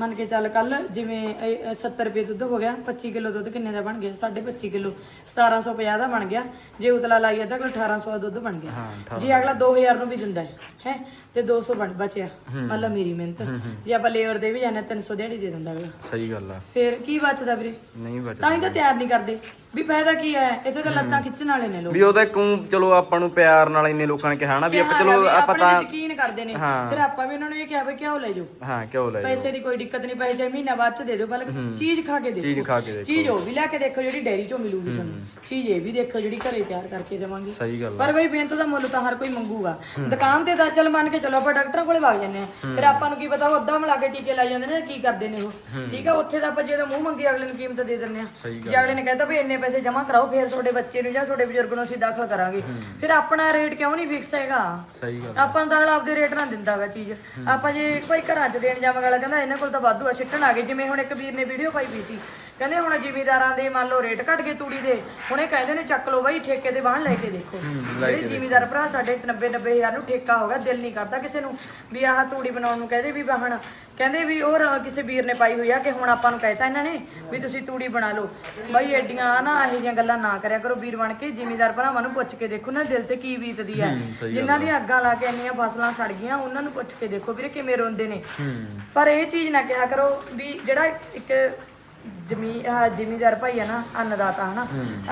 ਮੰਨ ਕੇ ਚੱਲ ਕੱਲ ਜਿਵੇਂ ਇਹ, ਇਹ 70 ਰੁਪਏ ਦੁੱਧ ਹੋ ਗਿਆ 25 ਕਿਲੋ ਦੁੱਧ ਕਿੰਨੇ ਦਾ ਬਣ ਗਿਆ? 25 ਕਿਲੋ। 1750 ਦਾ ਬਣ ਗਿਆ। ਜੇ ਉਤਲਾ ਲਾਈ ਅੱਧਾ ਕਿਲੋ 1800 ਦਾ ਦੁੱਧ ਬਣ ਗਿਆ। ਜੇ ਅਗਲਾ 2000 ਨੂੰ ਵੀ ਦਿੰਦਾ ਹੈ ਹੈ? ਤੇ 200 ਬਣ ਬਚਿਆ। ਮਤਲਬ ਮੇਰੀ ਮਿਹਨਤ। ਜੇ ਆਪਾਂ ਲੇਬਰ ਦੇ ਵੀ ਜਾਂਦੇ 300 ਦਿਹਾੜੀ ਦੇ ਦਿੰਦਾ ਸਹੀ ਗੱਲ ਆ। ਫਿਰ ਕੀ ਬਚਦਾ ਵੀਰੇ? ਨਹੀਂ ਬਚ ਤਾਂ ਹੀ ਤਾਂ ਤਿਆਰ ਨਹੀਂ ਕਰਦੇ। ਵੀ ਫਾਇਦਾ ਕੀ ਹੈ? ਇੱਥੇ ਤਾਂ ਲੱਤਾਂ ਖਿੱਚਣ ਵਾਲੇ ਨੇ ਲੋਕ। ਵੀ ਉਹਦਾ ਕਿਉਂ ਚਲੋ ਆਪਾਂ ਨੂੰ ਪਿਆਰ ਨਾਲ ਇੰਨੇ ਲੋਕਾਂ ਨੇ ਕਿਹਾ ਨਾ ਵੀ ਆਪਾਂ ਚਲੋ ਆਪਾਂ ਤਾਂ ਯਕੀਨ ਕਰਦੇ ਨੇ। ਫਿਰ ਆਪਾਂ ਵੀ ਉਹਨਾਂ ਨੂੰ ਇਹ ਕਿਹਾ ਵੀ ਕਿਉਂ ਲੈ ਜਾਓ। ਹਾਂ ਕਿਉਂ ਲੈ ਪੈਸੇ ਦੀ ਕੋਈ ਦਿੱਕਤ ਨਹੀਂ ਪੈਸੇ ਮਹੀਨਾ ਬਾਅਦ ਚ ਦੇ ਦਿਓ ਬਲਕਿ ਚੀਜ਼ ਖਾ ਕੇ ਦੇਖੋ ਚੀਜ਼ ਖਾ ਕੇ ਦੇਖੋ। ਚੀਜ਼ ਉਹ ਵੀ ਲੈ ਕੇ ਦੇਖੋ ਜਿਹੜੀ ਡੈਰੀ ਚੋਂ ਮਿਲੂਗੀ ਤੁਹਾਨੂੰ। ਚੀਜ਼ ਇਹ ਵੀ ਦੇਖੋ ਜਿਹੜੀ ਘਰੇ ਤਿਆਰ ਕਰਕੇ ਦੇਵਾਂਗੇ। ਸਹੀ ਗੱਲ ਪਰ ਬਈ ਮਿਹਨਤ ਦਾ ਮੁੱਲ ਤਾਂ ਹਰ ਕੋਈ ਮੰਗੂਗਾ। ਦੁਕਾਨ ਤੇ ਤਾਂ ਚੱਲ ਮੰਨ ਕੇ ਚਲੋ ਆਪਾਂ ਡਾਕਟਰਾਂ ਕੋਲੇ ਵਗ ਜਾਂਦੇ ਆ ਫਿਰ ਆਪਾਂ ਨੂੰ ਕੀ ਪਤਾ ਉਹ ਅੱਧਾ ਮਿਲਾ ਕੇ ਟੀਕੇ ਲਾਈ ਜਾਂਦੇ ਨੇ ਕੀ ਕਰਦੇ ਨੇ ਉਹ। ਠੀਕ ਆ ਉੱਥੇ ਤਾਂ ਆਪਾਂ ਜਦੋਂ ਮੂੰਹ ਮੰਗੀ ਅਗਲੇ ਨੂੰ ਕੀਮਤ ਦੇ ਦਿੰਦੇ ਆ ਜੇ ਅਗਲੇ ਨੇ ਕਹਿੰਦਾ ਵੀ ਇੰਨੇ ਪੈਸੇ ਜਮ੍ਹਾਂ ਕਰਾਓ ਫਿਰ ਤੁਹਾਡੇ ਬੱਚੇ ਨੂੰ ਜਾਂ ਤੁਹਾਡੇ ਬਜ਼ੁਰਗ ਨੂੰ ਅਸੀਂ ਦਾਖਲ ਕਰਾਂਗੇ। ਫਿਰ ਆਪਣਾ ਰੇਟ ਕਿਉਂ ਨਹੀਂ ਫਿਕਸ ਹੈਗਾ? ਸਹੀ ਗੱਲ ਆਪਾਂ ਨੂੰ ਤਾਂ ਅਗਲਾ ਆਪਦੇ ਰੇਟ ਨਾਲ ਦਿੰਦਾ ਵਾ ਚੀਜ਼। ਆਪਾਂ ਜੇ ਕੋਈ ਘਰਾਂ 'ਚ ਦੇਣ ਜਾਵਾਂਗੇ ਕਹਿੰਦਾ ਇਹਨਾਂ ਕੋਲ ਤਾਂ ਵਾਧੂ ਆ ਸਿੱਟਣ ਆ ਗਏ। ਜਿਵੇਂ ਹੁਣ ਇੱਕ ਵੀਰ ਨੇ ਵੀਡੀਓ ਪਾਈ ਵੀ ਸੀ। ਕਹਿੰਦੇ ਹੁਣ ਜ਼ਿਮੀਦਾਰਾਂ ਦੇ ਮੰਨ ਲਓ ਰੇਟ ਘਟ ਗਏ ਤੂੜੀ ਦੇ ਹੁਣ ਇਹ ਕਹਿੰਦੇ ਨੇ ਚੱਕ ਲਓ ਬਾਈ ਠੇਕੇ ਦੇ ਬਾਹਣ ਲੈ ਕੇ ਦੇਖੋ। ਜਿਹੜੇ ਜ਼ਿਮੀਦਾਰ ਭਰਾ ਸਾਡੇ 90 90 ਹਜ਼ਾਰ ਨੂੰ ਠੇਕਾ ਹੋ ਗਿਆ ਦਿਲ ਨਹੀਂ ਕਰਦਾ ਕਿਸੇ ਨੂੰ ਵੀ ਆਹ ਤੂੜੀ ਬਣਾਉਣ ਨੂੰ ਕਹਦੇ ਵੀ ਵਾਹਣ। ਕਹਿੰਦੇ ਵੀ ਉਹ ਕਿਸੇ ਵੀਰ ਨੇ ਪਾਈ ਹੋਈ ਆ ਕਿ ਹੁਣ ਆਪਾਂ ਨੂੰ ਕਹਿਤਾ ਇਹਨਾਂ ਨੇ ਵੀ ਤੁਸੀਂ ਤੂੜੀ ਬਣਾ ਲਓ। ਬਾਈ ਐਡੀਆਂ ਨਾ ਇਹੋ ਜਿਹੀਆਂ ਗੱਲਾਂ ਨਾ ਕਰਿਆ ਕਰੋ ਵੀਰ ਬਣ ਕੇ ਜ਼ਿਮੀਦਾਰ ਭਰਾਵਾਂ ਨੂੰ ਪੁੱਛ ਕੇ ਦੇਖੋ ਨਾ ਦਿਲ ਤੇ ਕੀ ਬੀਤਦੀ ਹੈ ਜਿਨ੍ਹਾਂ ਦੀਆਂ ਅੱਗਾਂ ਲਾ ਕੇ ਇੰਨੀਆਂ ਫਸਲਾਂ ਸੜ ਗਈਆਂ ਉਹਨਾਂ ਨੂੰ ਪੁੱਛ ਕੇ ਦੇਖੋ ਵੀਰੇ ਕਿਵੇਂ ਰੋਂਦੇ ਨੇ। ਪਰ ਇਹ ਚੀਜ਼ ਨਾ ਕਿਹਾ ਕਰੋ ਵੀ ਜਿਹੜਾ ਇੱਕ ਜ਼ਮੀ ਆਹ ਜ਼ਿਮੀਦਾਰ ਭਾਈ ਆ ਨਾ ਅੰਨਦਾਤਾ ਹਨਾ?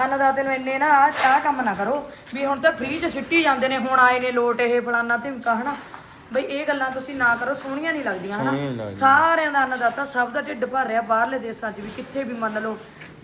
ਅੰਨਦਾਤੇ ਨੂੰ ਇੰਨੇ ਨਾ ਆਹ ਕੰਮ ਨਾ ਕਰੋ ਵੀ ਹੁਣ ਤਾਂ ਫ੍ਰੀ ਚ ਸਿੱਟੀ ਜਾਂਦੇ ਨੇ ਹੁਣ ਆਏ ਨੇ ਲੋਟ ਇਹ ਫਲਾਨਾ ਧਿਮਕਾ ਹਨਾ? ਬਈ ਇਹ ਗੱਲਾਂ ਤੁਸੀਂ ਨਾ ਕਰੋ ਸੋਹਣੀਆਂ ਨਹੀਂ ਲੱਗਦੀਆਂ ਹਨਾ? ਸਾਰਿਆਂ ਦਾ ਅੰਨਦਾਤਾ ਸਭ ਦਾ ਢਿੱਡ ਭਰ ਰਿਹਾ ਬਾਹਰਲੇ ਦੇਸ਼ਾਂ 'ਚ ਵੀ ਕਿੱਥੇ ਵੀ ਮੰਨ ਲਓ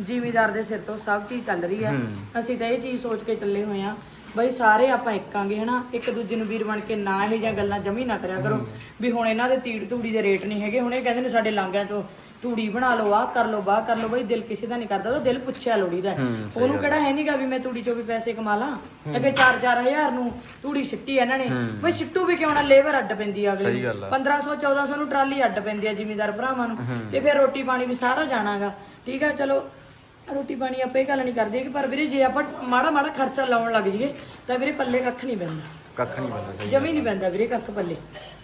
ਜ਼ਿਮੀਦਾਰ ਦੇ ਸਿਰ ਤੋਂ ਸਭ ਚੀਜ਼ ਚੱਲ ਰਹੀ ਆ ਅਸੀਂ ਤਾਂ ਇਹ ਚੀਜ਼ ਸੋਚ ਕੇ ਚੱਲੇ ਹੋਏ ਆ ਬਈ ਸਾਰੇ ਆਪਾਂ ਇੱਕਾਂਗੇ ਹਨਾ? ਇੱਕ ਦੂਜੇ ਨੂੰ ਵੀਰ ਬਣ ਕੇ ਨਾ ਇਹ ਜਿਹੀਆਂ ਗੱਲਾਂ ਜਮੀ ਨਾ ਕਰਿਆ ਕਰੋ ਵੀ ਹੁਣ ਇਹਨਾਂ ਦੇ ਤੀੜ ਤੂੜੀ ਦੇ ਰੇਟ ਨਹੀਂ ਹੈਗੇ ਹੁਣ ਇਹ ਕਹਿੰਦੇ ਨੇ ਸਾਡੇ ਲਾਂਗਿਆਂ 'ਚੋਂ ਤੂੜੀ ਬਣਾ ਲਓ ਆਹ ਕਰ ਲਓ ਬਾਹ ਕਰ ਲਓ ਬਈ ਦਿਲ ਕਿਸੇ ਦਾ ਨਹੀਂ ਕਰਦਾ ਤਾਂ ਦਿਲ ਪੁੱਛਿਆ ਲੋੜੀਦਾ ਉਹਨੂੰ ਕਿਹੜਾ ਹੈ। ਨਹੀਂਗਾ ਵੀ ਮੈਂ ਤੂੜੀ ਚੋਂ ਵੀ ਪੈਸੇ ਕਮਾ ਲਾਂ ਅੱਗੇ 4-4000 ਨੂੰ ਤੂੜੀ ਸਿੱਟੀ ਇਹਨਾਂ ਨੇ। ਬਈ ਸਿੱਟੂ ਵੀ ਕਿਉਂ ਨਾ ਲੇਬਰ ਅੱਡ ਪੈਂਦੀ ਆ ਅਗਲੇ ਨੂੰ। 1500 1400 ਨੂੰ ਟਰਾਲੀ ਅੱਡ ਪੈਂਦੀ ਆ ਜ਼ਿਮੀਦਾਰ ਭਰਾਵਾਂ ਨੂੰ। ਤੇ ਫਿਰ ਰੋਟੀ ਪਾਣੀ ਵੀ ਸਾਰਾ ਜਾਣਾਗਾ। ਠੀਕ ਆ ਚਲੋ ਰੋਟੀ ਪਾਣੀ ਆਪਾਂ ਗੱਲ ਨਹੀਂ ਕਰਦੇ ਕਿ ਪਰ ਵੀਰੇ ਜੇ ਆਪਾਂ ਮਾੜਾ ਮਾੜਾ ਖਰਚਾ ਲਾਉਣ ਲੱਗ ਜਾਈਏ ਤਾਂ ਵੀਰੇ ਪੱਲੇ ਕੱਖ ਨਹੀਂ ਪੈਂਦਾ। ਕੱਖ ਨਹੀਂ ਬੰਦਾ ਸਹੀ ਜਮੀ ਨਹੀਂ ਪੈਂਦਾ ਵੀਰੇ ਕੱਖ ਪੱਲੇ।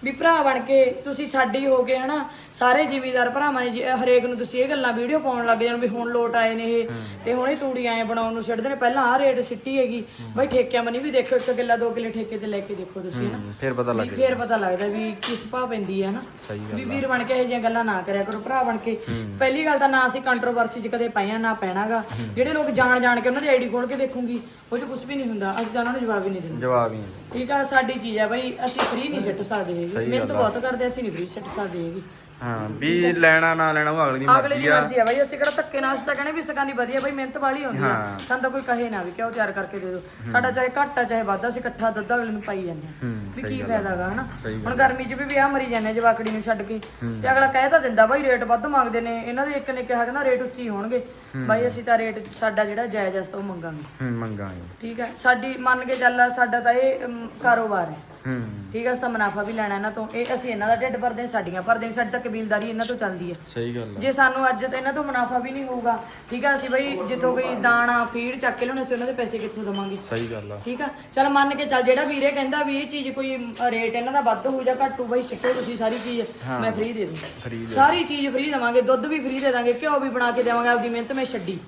ਵੀ ਭਰਾ ਬਣ ਕੇ ਤੁਸੀਂ ਸਾਡੀ ਹੋ ਗਏ ਹਨਾ ਸਾਰੇ ਜ਼ਿਮੀਦਾਰ ਭਰਾਵਾਂ ਨੇ ਜੀ- ਹਰੇਕ ਨੂੰ ਤੁਸੀਂ ਇਹ ਗੱਲਾਂ ਵੀਡੀਓ ਪਾਉਣ ਲੱਗ ਜਾਣ ਵੀ ਹੁਣ ਲੋਟ ਆਏ ਨੇ ਇਹ ਤੇ ਹੁਣ ਇਹ ਤੂੜੀ ਐ ਬਣਾਉਣ ਨੂੰ ਛੱਡਦੇ ਨੇ ਪਹਿਲਾਂ ਆਹ ਰੇਟ ਸਿੱਟੀ ਹੈਗੀ। ਬਈ ਠੇਕਿਆਂ ਮਨੀ ਵੀ ਦੇਖੋ ਇੱਕ ਕਿੱਲਾ ਦੋ ਕਿੱਲੇ ਠੇਕੇ ਤੇ ਲੈ ਕੇ ਦੇਖੋ ਤੁਸੀਂ ਹਨਾ। ਫਿਰ ਪਤਾ ਲੱਗ ਵੀ ਫੇਰ ਪਤਾ ਲੱਗਦਾ ਵੀ ਕਿਸ ਭਾਅ ਪੈਂਦੀ ਹੈ ਨਾ ਵੀ ਵੀਰ ਬਣ ਕੇ ਇਹ ਜਿਹੀਆਂ ਗੱਲਾਂ ਨਾ ਕਰਿਆ ਕਰੋ ਭਰਾ ਬਣ ਕੇ। ਪਹਿਲੀ ਗੱਲ ਤਾਂ ਨਾ ਅਸੀਂ ਕੰਟਰੋਵਰਸੀ 'ਚ ਕਦੇ ਪਾਈਆਂ ਨਾ ਪੈਣਾਗਾ ਜਿਹੜੇ ਲੋਕ ਜਾਣ ਜਾਣ ਕੇ ਉਹਨਾਂ ਦੀ ਆਈਡੀ ਖੋਲ ਕੇ ਦੇਖੂਗੀ ਉਹ 'ਚ ਕੁਝ ਵੀ ਨਹੀਂ ਹੁੰਦਾ ਅਸੀਂ ਤਾਂ ਉਹਨਾਂ ਨੂੰ ਜਵਾਬ ਹੀ ਨਹੀਂ ਦਿੰਦੇ। ਜਵਾਬ ਹੀ ਨਹੀਂ ਠੀਕ ਆ ਸਾਡੀ ਚੀਜ਼ ਆ ਬਈ ਅਸੀਂ ਫ੍ਰੀ ਨਹੀਂ ਸਿੱਟ ਸਕਦੇ ਹੈਗੇ। ਮਿਹਨਤ ਬਹੁਤ ਕਰਦੇ ਅਸੀਂ ਨਹੀਂ ਫ੍ਰੀ ਸਿੱਟ ਸਕਦੇ ਹੈਗੇ। ਹਾਂ ਵੀ ਲੈਣਾ ਨਾ ਲੈਣਾ ਉਹ ਅਗਲੀ ਦੀ ਅਗਲੇ ਮਰਜ਼ੀ ਦੀ ਆ। ਮਰਜ਼ੀ ਆ ਬਈ ਅਸੀਂ ਕਿਹੜਾ ਧੱਕੇ ਨਾਲ ਅਸੀਂ ਤਾਂ ਕਹਿੰਦੇ ਵੀ ਸਕਾਨੀ ਵਧੀਆ ਬਈ ਮਿਹਨਤ ਵਾਲੀ ਹੁੰਦੀ ਆ। ਸਾਨੂੰ ਤਾਂ ਕੋਈ ਕਹੇ ਨਾ ਵੀ ਕਿਉਂ ਤਿਆਰ ਕਰਕੇ ਦੇ ਦਿਓ ਸਾਡਾ ਚਾਹੇ ਘਾਟਾ ਚਾਹੇ ਵਾਧਾ ਅਸੀਂ ਇਕੱਠਾ ਦੁੱਧ ਅਗਲੇ ਨੂੰ ਪਾਈ ਜਾਂਦੇ ਆ। ਵੀ ਕੀ ਫਾਇਦਾਗਾ ਹਨਾ? ਹੁਣ ਗਰਮੀ 'ਚ ਵੀ ਵਿਆਹ ਮਰੀ ਜਾਂਦੇ ਆ ਜਵਾਕੜੀ ਨੂੰ ਛੱਡ ਕੇ। ਤੇ ਅਗਲਾ ਕਹਿ ਤਾਂ ਦਿੰਦਾ ਬਾਈ ਰੇਟ ਵੱਧ ਮੰਗਦੇ ਨੇ ਇਹਨਾਂ ਦੇ ਇੱਕ ਨੇ ਕਿਹਾ ਕਹਿੰਦਾ ਰੇਟ ਉੱਚੀ ਹੋਣਗੇ। ਬਾਈ ਅਸੀਂ ਤਾਂ ਰੇਟ ਸਾਡਾ ਜਿਹੜਾ ਜਾਇਜ਼ ਅਸਤ ਉਹ ਮੰਗਾਂਗੇ। ਹੂੰ ਮੰਗਾਂਗੇ। ਠੀਕ ਹੈ ਸਾਡੀ ਮੰਨ ਕੇ ਚੱਲ ਸਾਡਾ ਤਾਂ ਇਹ ਅਮ, ਕਾਰੋਬਾਰ ਹੈ। ਹੂੰ। ਠੀਕ ਹੈ ਅਸੀਂ ਤਾਂ ਮੁਨਾਫਾ ਵੀ ਲੈਣਾ ਇਹਨਾਂ ਤੋਂ। ਇਹ ਅਸੀਂ ਇਹਨਾਂ ਦਾ ਢਿੱਡ ਭਰਦੇ ਹਾਂ ਸਾਡੀਆਂ ਭਰਦੇ ਹਾਂ ਸਾਡੀ ਤਾਂ ਕਬੀਲਦਾਰੀ ਇਹਨਾਂ ਤੋਂ ਚੱਲਦੀ ਹੈ ਸਹੀ ਗੱਲ ਜੇ ਸਾਨੂੰ ਅੱਜ ਤੇ ਇਹਨਾਂ ਤੋਂ ਮੁਨਾਫਾ ਵੀ ਨਹੀਂ ਹੋਊਗਾ ਠੀਕ ਹੈ ਅਸੀਂ ਬਈ ਜਿੱਥੋਂ ਕੋਈ ਦਾਣਾ ਫੀਡ ਚੱਕ ਕੇ ਲਿਆਉਣੇ ਅਸੀਂ ਉਹਨਾਂ ਦੇ ਪੈਸੇ ਕਿੱਥੋਂ ਦਵਾਂਗੇ? ਸਹੀ ਗੱਲ ਆ। ਠੀਕ ਆ? ਚਲ ਮੰਨ ਕੇ ਚੱਲ ਜਿਹੜਾ ਵੀਰੇ ਕਹਿੰਦਾ ਵੀ ਇਹ ਚੀਜ਼ ਕੋਈ ਰੇਟ ਇਹਨਾਂ ਦਾ ਵੱਧ ਹੋਊ ਜਾਂ ਘੱਟ ਹੋਊ ਬਈ ਸਿੱਟੋ ਤੁਸੀਂ ਸਾਰੀ ਚੀਜ਼ ਮੈਂ ਫ੍ਰੀ ਦੇ ਦੂੰ ਫਰੀ ਸਾਰੀ ਚੀਜ਼ ਫ੍ਰੀ ਦੇਵਾਂਗੇ ਦੁੱਧ ਵੀ ਫ੍ਰੀ ਦੇ ਦਾਂਗੇ ਘਿਓ ਵੀ ਬਣਾ ਕੇ ਦੇਵਾਂਗੇ ਆਪਦੀ ਮਿਹਨਤ ਮੈਂ ਛੱਡੀ।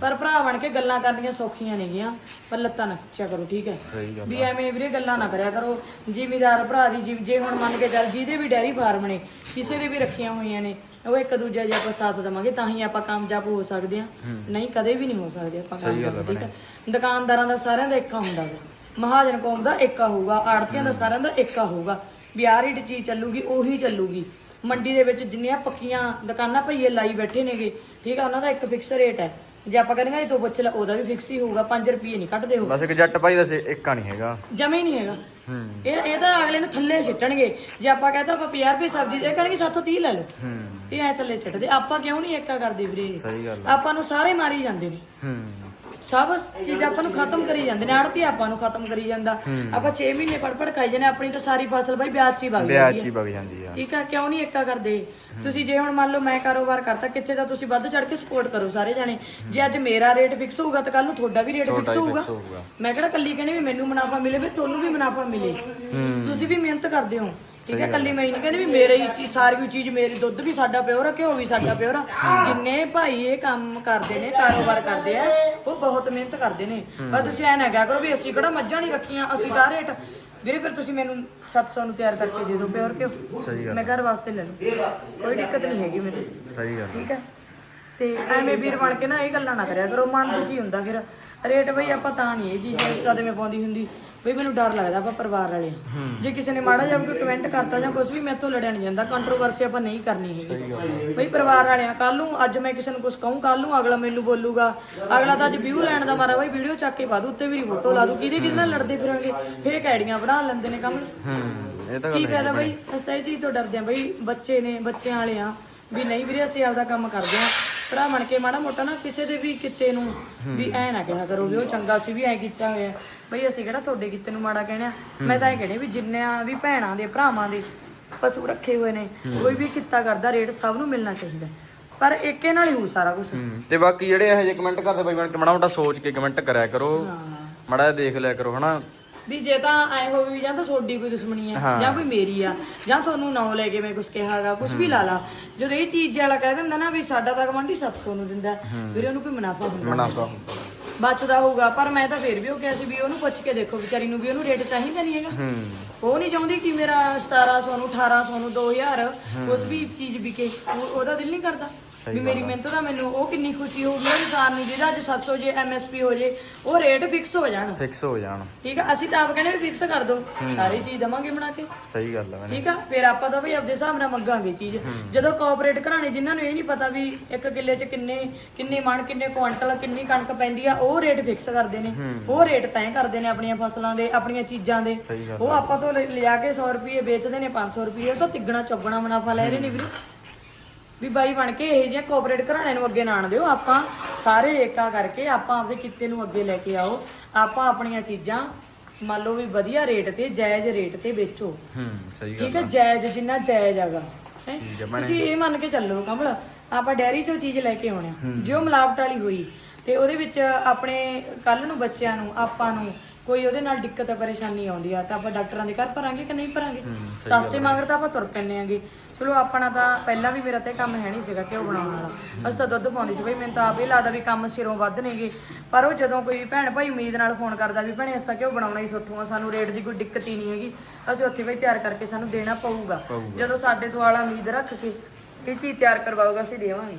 ਪਰ ਭਰਾ ਬਣ ਕੇ ਗੱਲਾਂ ਕਰਨੀਆਂ ਸੌਖੀਆਂ ਨੇਗੀਆਂ ਪਰ ਲੱਤਾਂ ਨਾ ਖਿੱਚਿਆ ਕਰੋ ਠੀਕ ਹੈ? ਸਹੀ ਗੱਲ ਵੀ ਐਵੇਂ ਵੀਰੇ ਗੱਲਾਂ ਨਾ ਕਰਿਆ ਕਰੋ। ਜ਼ਿਮੀਦਾਰ ਭਰਾ ਦੀ ਜਿ- ਜੇ ਹੁਣ ਮੰਨ ਕੇ ਚੱਲ ਜਿਹਦੇ ਵੀ ਡੈਰੀ ਫਾਰਮ ਨੇ ਕਿਸੇ ਦੇ ਵੀ ਰੱਖੀਆਂ ਹੋਈਆਂ ਨੇ ਉਹ ਇੱਕ ਦੂਜੇ ਜੇ ਆਪਾਂ ਸਾਥ ਦੇਵਾਂਗੇ ਤਾਂ ਹੀ ਆਪਾਂ ਕਾਮਯਾਬ ਹੋ ਸਕਦੇ ਆ ਨਹੀਂ ਕਦੇ ਵੀ ਨਹੀਂ ਹੋ ਸਕਦੇ ਆਪਾਂ ਕਾਮਯਾਬ ਠੀਕ ਹੈ? ਦੁਕਾਨਦਾਰਾਂ ਦਾ ਸਾਰਿਆਂ ਦਾ ਇੱਕਾ ਹੁੰਦਾ ਗਾ ਮਹਾਜਨ ਕੌਮ ਦਾ ਇੱਕਾ ਹੋਊਗਾ ਆੜਤੀਆਂ ਦਾ ਸਾਰਿਆਂ ਦਾ ਇੱਕਾ ਹੋਊਗਾ। ਵੀ ਆਹ ਰੇਟ ਚੀਜ਼ ਚੱਲੂਗੀ ਉਹੀ ਚੱਲੂਗੀ। ਮੰਡੀ ਦੇ ਵਿੱਚ ਜਿੰਨੀਆਂ ਪੱਕੀਆਂ ਦੁਕਾਨਾਂ ਭਈਏ ਲਾਈ ਬੈਠੇ ਨੇਗੇ ਠੀਕ ਆ ਉਹਨਾਂ ਦਾ ਇੱਕ ਫਿਕਸ ਰੇਟ ਹੈ। ਜੇ ਆਪਾਂ ਕਹਿੰਦੇ ਤੋਂ ਪੁੱਛ ਲੈ ਉਹਦਾ ਵੀ ਫਿਕਸ ਹੀ ਹੋਊਗਾ 5 ਰੁਪਏ ਨਹੀਂ ਕੱਢਦੇ ਹੋ ਬਸ ਇੱਕ ਜੱਟ ਭਾਈ ਦਾ ਸੇ- ਇੱਕਾ ਨਹੀਂ ਹੈਗਾ। ਜਮੇ ਹੀ ਨਹੀਂ ਹੈਗਾ। ਇਹ ਇਹ ਤਾਂ ਅਗਲੇ ਨੂੰ ਥੱਲੇ ਸਿੱਟਣਗੇ। ਜੇ ਆਪਾਂ ਕਹਤਾ ਆਪਾਂ 50 ਰੁਪਏ ਸਬਜ਼ੀ ਇਹ ਕਹਿਣਗੇ ਸਾਥੋਂ 30 ਲੈ ਲਓ। ਇਹ ਐ ਥੱਲੇ ਸਿੱਟਦੇ। ਆਪਾਂ ਕਿਉਂ ਨਹੀਂ ਏਕਾ ਕਰਦੇ ਵੀਰੇ ਸਹੀ ਗੱਲ ਆਪਾਂ ਨੂੰ ਸਾਰੇ ਮਾਰੀ ਜਾਂਦੇ ਨੇ। ਹੂੰ। ਸਭ ਚੀਜ਼ ਆਪਾਂ ਨੂੰ ਖਤਮ ਕਰੀ ਜਾਂਦੇ ਨੇ ਆੜਤੀ ਆਪਾਂ ਨੂੰ ਖਤਮ ਕਰੀ ਜਾਂਦਾ। ਆਪਾਂ 6 ਮਹੀਨੇ ਪੜ ਪੜ ਖਾਈ ਜਾਂਦੇ ਆਪਣੀ ਤਾਂ ਸਾਰੀ ਫਸਲ ਬਾਈ ਵਿਆਜ 'ਚ ਹੀ ਵਗ ਵਿਆਜ ਜਾਂਦੀ ਚ ਹੀ ਹੈ ਵਗ ਜਾਂਦੀ ਆ। ਠੀਕ ਆ ਕਿਉਂ ਨਹੀਂ ਏਕਾ ਕਰਦੇ? ਤੁਸੀਂ ਜੇ ਹੁਣ ਮੰਨ ਲਓ ਮੈਂ ਕਾਰੋਬਾਰ ਕਰਤਾ ਕਿੱਥੇ ਤਾਂ ਤੁਸੀਂ ਵੱਧ ਚੜ ਕੇ ਸਪੋਰਟ ਕਰੋ ਸਾਰੇ ਜਾਣੇ। ਜੇ ਅੱਜ ਮੇਰਾ ਰੇਟ ਫਿਕਸ ਹੋਊਗਾ ਤਾਂ ਕੱਲ ਨੂੰ ਤੁਹਾਡਾ ਵੀ ਰੇਟ ਫਿਕਸ ਹੋਊਗਾ। ਹੋਊਗਾ। ਮੈਂ ਕਿਹੜਾ ਕੱਲੀ ਕਹਿੰਦੀ ਵੀ ਮੈਨੂੰ ਮੁਨਾਫਾ ਮਿਲੇ ਵੀ ਤੁਹਾਨੂੰ ਵੀ ਮੁਨਾਫਾ ਮਿਲੇ। ਤੁਸੀਂ ਵੀ ਮਿਹਨਤ ਕਰਦੇ ਹੋ। ਠੀਕ ਹੈ ਕੱਲੀ ਮੈਂ ਹੀ ਨਹੀਂ ਕਹਿੰਦੀ ਵੀ ਮੇਰੇ ਹੀ ਚੀਜ਼ ਸਾਰੀ ਚੀਜ਼ ਮੇਰੀ ਦੁੱਧ ਵੀ ਸਾਡਾ ਪਿਓਰ ਆ ਘਿਓ ਵੀ ਸਾਡਾ ਪਿਓਰ ਆ। ਜਿੰਨੇ ਭਾਈ ਇਹ ਕੰਮ ਕਰਦੇ ਨੇ ਕਾਰੋਬਾਰ ਕਰਦੇ ਆ ਉਹ ਬਹੁਤ ਮਿਹਨਤ ਕਰਦੇ ਨੇ। ਪਰ ਤੁਸੀਂ ਐ ਨਾ ਕਿਹਾ ਕਰੋ ਵੀ ਅਸੀਂ ਕਿਹੜਾ ਮੱਝਾਂ ਨਹੀਂ ਰੱਖੀਆਂ ਅਸੀਂ ਤਾਂ ਰੇਟ ਵੀਰੇ ਫਿਰ ਤੁਸੀਂ ਮੈਨੂੰ 700 ਨੂੰ ਤਿਆਰ ਕਰਕੇ ਦੇ ਦਿਓ ਪਿਓਰ ਘਿਓ। ਸਹੀ ਗੱਲ। ਮੈਂ ਘਰ ਵਾਸਤੇ ਲੈ ਲੂੰ ਕੋਈ ਦਿੱਕਤ ਨਹੀਂ ਹੈਗੀ ਮੈਨੂੰ। ਸਹੀ ਗੱਲ। ਠੀਕ ਹੈ। ਤੇ ਐਵੇਂ ਵੀਰ ਬਣ ਕੇ ਨਾ ਇਹ ਗੱਲਾਂ ਨਾ ਕਰਿਆ ਕਰੋ ਮਨ ਦੁਖੀ ਹੁੰਦਾ ਫਿਰ। ਰੇਟ ਬਈ ਆਪਾਂ ਤਾਂ ਨਹੀਂ ਇਹ ਚੀਜ਼ ਤੇ ਮੈਂ ਪਾਉਂਦੀ ਹੁੰਦੀ। ਬਈ ਮੈਨੂੰ ਡਰ ਲੱਗਦਾ ਆਪਾਂ ਪਰਿਵਾਰ ਵਾਲੇ। ਜੇ ਕਿਸੇ ਨੇ ਮਾੜਾ ਜਿਹਾ ਵੀ ਕੋਈ ਕਮੈਂਟ ਕਰਤਾ ਜਾਂ ਕੁਝ ਵੀ ਮੈਥੋਂ ਲੜਿਆ ਨਹੀਂ ਜਾਂਦਾ। ਕੰਟਰੋਵਰਸੀ ਆਪਾਂ ਨਹੀਂ ਕਰਨੀ ਹੈਗੀ। ਬਈ ਪਰਿਵਾਰ ਵਾਲੇ ਆ ਕੱਲ ਨੂੰ ਅੱਜ ਮੈਂ ਕਿਸੇ ਨੂੰ ਕੁਝ ਕਹੂੰ ਕੱਲ ਨੂੰ ਅਗਲਾ ਮੈਨੂੰ ਬੋਲੂਗਾ। ਅਗਲਾ ਤਾਂ ਅੱਜ ਵਿਊ ਲੈਣ ਦਾ ਮਾਰਾ ਬਈ ਵੀਡੀਓ ਚੱਕ ਕੇ ਪਾ ਦੂ ਉੱਤੇ ਮੇਰੀ ਫੋਟੋ ਲਾ ਦੂ ਕਿਹਦੇ ਕਿਹਦੇ ਨਾਲ ਲੜਦੇ ਫਿਰਾਂਗੇ? ਫੇਕ ਆਈਡੀਆਂ ਬਣਾ ਲੈਂਦੇ ਨੇ ਕੰਮ ਹੂੰ ਇਹ ਤਾਂ ਕੀ ਫਾਇਦਾ ਬਈ? ਅਸੀਂ ਤਾਂ ਇਹ ਚੀਜ਼ ਤੋਂ ਡਰਦੇ ਆ ਬਈ ਬੱਚੇ ਨੇ ਬੱਚਿਆਂ ਵਾਲੇ ਆ। ਵੀ ਨਹੀਂ ਵੀਰੇ ਅਸੀਂ ਆਪਦਾ ਕੰਮ ਕਰਦੇ ਆ ਭਰਾ ਬਣ ਕੇ ਮਾੜਾ ਮੋਟਾ ਨਾ ਕਿਸੇ ਦੇ ਵੀ ਕਿਤੇ ਨੂੰ ਵੀ ਐ ਨਾ ਕਿਹਾ ਕਰੋ ਵੀ ਉਹ ਚੰਗਾ ਸੀ ਵੀ ਐ ਕੀਤਾ ਹੋਇਆ। ਬਈ ਅਸੀਂ ਕਿਹੜਾ ਤੁਹਾਡੇ ਕਿਤੇ ਨੂੰ ਮਾੜਾ ਕਹਿਣਾ ਮੈਂ ਤਾਂ ਇਹ ਕਹਿਣੀ ਵੀ ਜਿੰਨਿਆਂ ਵੀ ਭੈਣਾਂ ਦੇ ਭਰਾਵਾਂ ਦੇ ਪਸ਼ੂ ਰੱਖੇ ਹੋਏ ਨੇ ਕੋਈ ਵੀ ਕਿੱਤਾ ਕਰਦਾ ਰੇਟ ਸਭ ਨੂੰ ਮਿਲਣਾ ਚਾਹੀਦਾ। ਪਰ ਇੱਕੇ ਨਾਲ ਹੀ ਹੋ ਸਾਰਾ ਕੁਝ ਤੇ ਬਾਕੀ ਜਿਹੜੇ ਇਹੋ ਜਿਹੇ ਕਮੈਂਟ ਕਰਦੇ ਬਾਈ ਮਾੜਾ ਮੋਟਾ ਸੋਚ ਕੇ ਕਮੈਂਟ ਕਰਿਆ ਕਰੋ। ਮਾੜਾ ਜਿਹਾ ਦੇਖ ਲਿਆ ਕਰੋ ਹਨਾ? ਵੀ ਜੇ ਤਾਂ ਐ ਹੋਵੇ ਵੀ ਜਾਂ ਤਾਂ ਤੁਹਾਡੀ ਕੋਈ ਦੁਸ਼ਮਣੀ ਆ ਜਾਂ ਕੋਈ ਮੇਰੀ ਆ ਜਾਂ ਤੁਹਾਨੂੰ ਨਾਂ ਲੈ ਕੇ ਮੈਂ ਕੁਝ ਕਿਹਾਗਾ ਕੁਝ ਵੀ ਲਾ ਲਾ। ਜਦੋਂ ਇਹ ਚੀਜ਼ ਵਾਲਾ ਕਹਿ ਦਿੰਦਾ ਨਾ ਵੀ ਸਾਡਾ ਤਾਂ ਗਵੰਡੀ 700 ਨੂੰ ਦਿੰਦਾ ਵੀਰੇ ਉਹਨੂੰ ਕੋਈ ਮੁਨਾਫਾ ਹੁੰਦਾ ਮੁਨਾਫਾ ਬਚਦਾ ਹੋਊਗਾ ਪਰ ਮੈਂ ਤਾਂ ਫੇਰ ਵੀ ਉਹ ਕਿਹਾ ਸੀ ਵੀ ਉਹਨੂੰ ਪੁੱਛ ਕੇ ਦੇਖੋ ਵਿਚਾਰੀ ਨੂੰ ਵੀ ਉਹਨੂੰ ਰੇਟ ਚਾਹੀਦਾ ਨਹੀਂ ਹੈਗਾ। ਉਹ ਨਹੀਂ ਚਾਹੁੰਦੀ ਕਿ ਮੇਰਾ 1700 ਨੂੰ 1800 ਨੂੰ 2000 ਕੁਝ ਵੀ ਚੀਜ਼ ਵਿਕੇ ਉਹ- ਉਹਦਾ ਦਿਲ ਨਹੀਂ ਕਰਦਾ। ਵੀ ਮੇਰੀ ਮਿਹਨਤ ਦਾ ਮੈਨੂੰ ਉਹ ਕਿੰਨੀ ਖੁਸ਼ੀ ਹੋਊਗੀ ਉਹ ਇਨਸਾਨ ਨੂੰ ਜਿਹਦਾ ਅੱਜ 700 ਜੇ ਐਮਐਸਪੀ ਹੋ ਜੇ ਉਹ ਰੇਟ ਫਿਕਸ ਹੋ ਜਾਣ। ਫਿਕਸ ਹੋ ਜਾਣ। ਠੀਕ ਆ? ਅਸੀਂ ਤਾਂ ਆਪ ਕਹਿੰਦੇ ਵੀ ਫਿਕਸ ਕਰ ਦੋ। ਸਾਰੀ ਚੀਜ਼ ਦਵਾਂਗੇ ਬਣਾ ਕੇ। ਸਹੀ ਗੱਲ ਹੈ ਠੀਕ ਆ? ਫਿਰ ਆਪਾਂ ਤਾਂ ਬਈ ਆਪਦੇ ਹਿਸਾਬ ਨਾਲ ਮੰਗਾਂਗੇ ਚੀਜ਼। ਜਦੋਂ ਕੋਆਪਰੇਟ ਘਰਾਣੇ ਜਿਨ੍ਹਾਂ ਨੂੰ ਇਹ ਨਹੀਂ ਪਤਾ ਵੀ ਇੱਕ ਕਿੱਲੇ 'ਚ ਕਿੰਨੇ ਕਿੰਨੇ ਮਣ ਕਿੰਨੇ ਕੁਆਂਟਲ ਕਿੰਨੀ ਕਣਕ ਪੈਂਦੀ ਆ ਉਹ ਰੇਟ ਫਿਕਸ ਕਰਦੇ ਨੇ। ਉਹ ਰੇਟ ਤੈਅ ਕਰਦੇ ਨੇ ਆਪਣੀਆਂ ਫਸਲਾਂ ਦੇ ਆਪਣੀਆਂ ਚੀਜ਼ਾਂ ਦੇ। ਉਹ ਆਪਾਂ ਤੋਂ ਲਿਆ ਕੇ 100 ਰੁਪਏ ਵੇਚਦੇ ਨੇ 500 ਰੁਪਏ। ਤੋਂ ਤਿੱਗਣਾ ਚੌਗਣਾ ਮੁਨਾਫਾ ਲੈ ਰਹੇ ਨੇ ਵੀਰੇ। ਵੀ ਬਾਈ ਬਣ ਕੇ ਇਹ ਜਿਹੀਆਂ ਕੋਆਪਰੇਟ ਘਰਾਣਿਆਂ ਨੂੰ ਅੱਗੇ ਨਾ ਆਣ ਦਿਓ। ਆਪਾਂ ਸਾਰੇ ਏਕਾ ਕਰਕੇ ਆਪਾਂ ਆਪਦੇ ਕਿੱਤੇ ਨੂੰ ਅੱਗੇ ਲੈ ਕੇ ਆਓ। ਆਪਾਂ ਆਪਣੀਆਂ ਚੀਜ਼ਾਂ ਮੰਨ ਲਓ ਵੀ ਵਧੀਆ ਰੇਟ ਤੇ ਜਾਇਜ਼ ਰੇਟ ਤੇ ਵੇਚੋ। ਹੂੰ ਸਹੀ ਗੱਲ ਠੀਕ ਹੈ? ਜਾਇਜ਼ ਜਿੰਨਾ ਜਾਇਜ਼ ਹੈਗਾ। ਹੈਂ? ਤੁਸੀਂ ਇਹ ਮੰਨ ਕੇ ਚੱਲੋ ਕਮਲ ਆਪਾਂ ਡੈਰੀ ਚੋਂ ਚੀਜ਼ ਲੈ ਕੇ ਆਉਣੇ ਆ। ਜੇ ਉਹ ਮਿਲਾਵਟ ਵਾਲੀ ਹੋਈ ਤੇ ਉਹਦੇ ਵਿੱਚ ਆਪਣੇ ਕੱਲ ਨੂੰ ਬੱਚਿਆਂ ਨੂੰ ਆਪਾਂ ਨੂੰ ਕੋਈ ਉਹਦੇ ਨਾਲ ਦਿੱਕਤ ਪਰੇਸ਼ਾਨੀ ਆਉਂਦੀ ਆ ਤਾਂ ਆਪਾਂ ਡਾਕਟਰਾਂ ਦੇ ਘਰ ਭਰਾਂਗੇ ਕਿ ਨਹੀਂ ਭਰਾਂਗੇ? ਸਸਤੇ ਮੰਗਰ ਤਾਂ ਆਪਾਂ ਤੁਰ ਪੈਂਦੇ ਆਂਗੇ। ਚਲੋ ਆਪਣਾ ਤਾਂ ਪਹਿਲਾਂ ਵੀ ਮੇਰਾ ਤੇ ਕੰਮ ਹੈ ਨਹੀਂ ਸੀਗਾ ਘਿਓ ਬਣਾਉਣ ਵਾਲਾ। ਅਸੀਂ ਤਾਂ ਦੁੱਧ ਪਾਉਂਦੀ ਸੀ ਬਈ ਮੈਨੂੰ ਤਾਂ ਆਪ ਹੀ ਲੱਗਦਾ ਵੀ ਕੰਮ ਸਿਰੋਂ ਵੱਧ ਨੇਗੇ। ਪਰ ਉਹ ਜਦੋਂ ਕੋਈ ਭੈਣ ਭਾਈ ਉਮੀਦ ਨਾਲ ਫੋਨ ਕਰਦਾ ਵੀ ਭੈਣੇ ਅਸੀਂ ਤਾਂ ਘਿਓ ਬਣਾਉਣਾ ਹੀ ਸੋਥੋਂ ਆ ਸਾਨੂੰ ਰੇਟ ਦੀ ਕੋਈ ਦਿੱਕਤ ਹੀ ਨਹੀਂ ਹੈਗੀ। ਅਸੀਂ ਉੱਥੇ ਬਈ ਤਿਆਰ ਕਰਕੇ ਸਾਨੂੰ ਦੇਣਾ ਪਊਗਾ। ਜਦੋਂ ਸਾਡੇ ਤੋਂ ਵਾਲਾ ਉਮੀਦ ਰੱਖ ਕੇ ਚੀਜ਼ ਤਿਆਰ ਕਰਵਾਊਗਾ ਅਸੀਂ ਦੇਵਾਂਗੇ।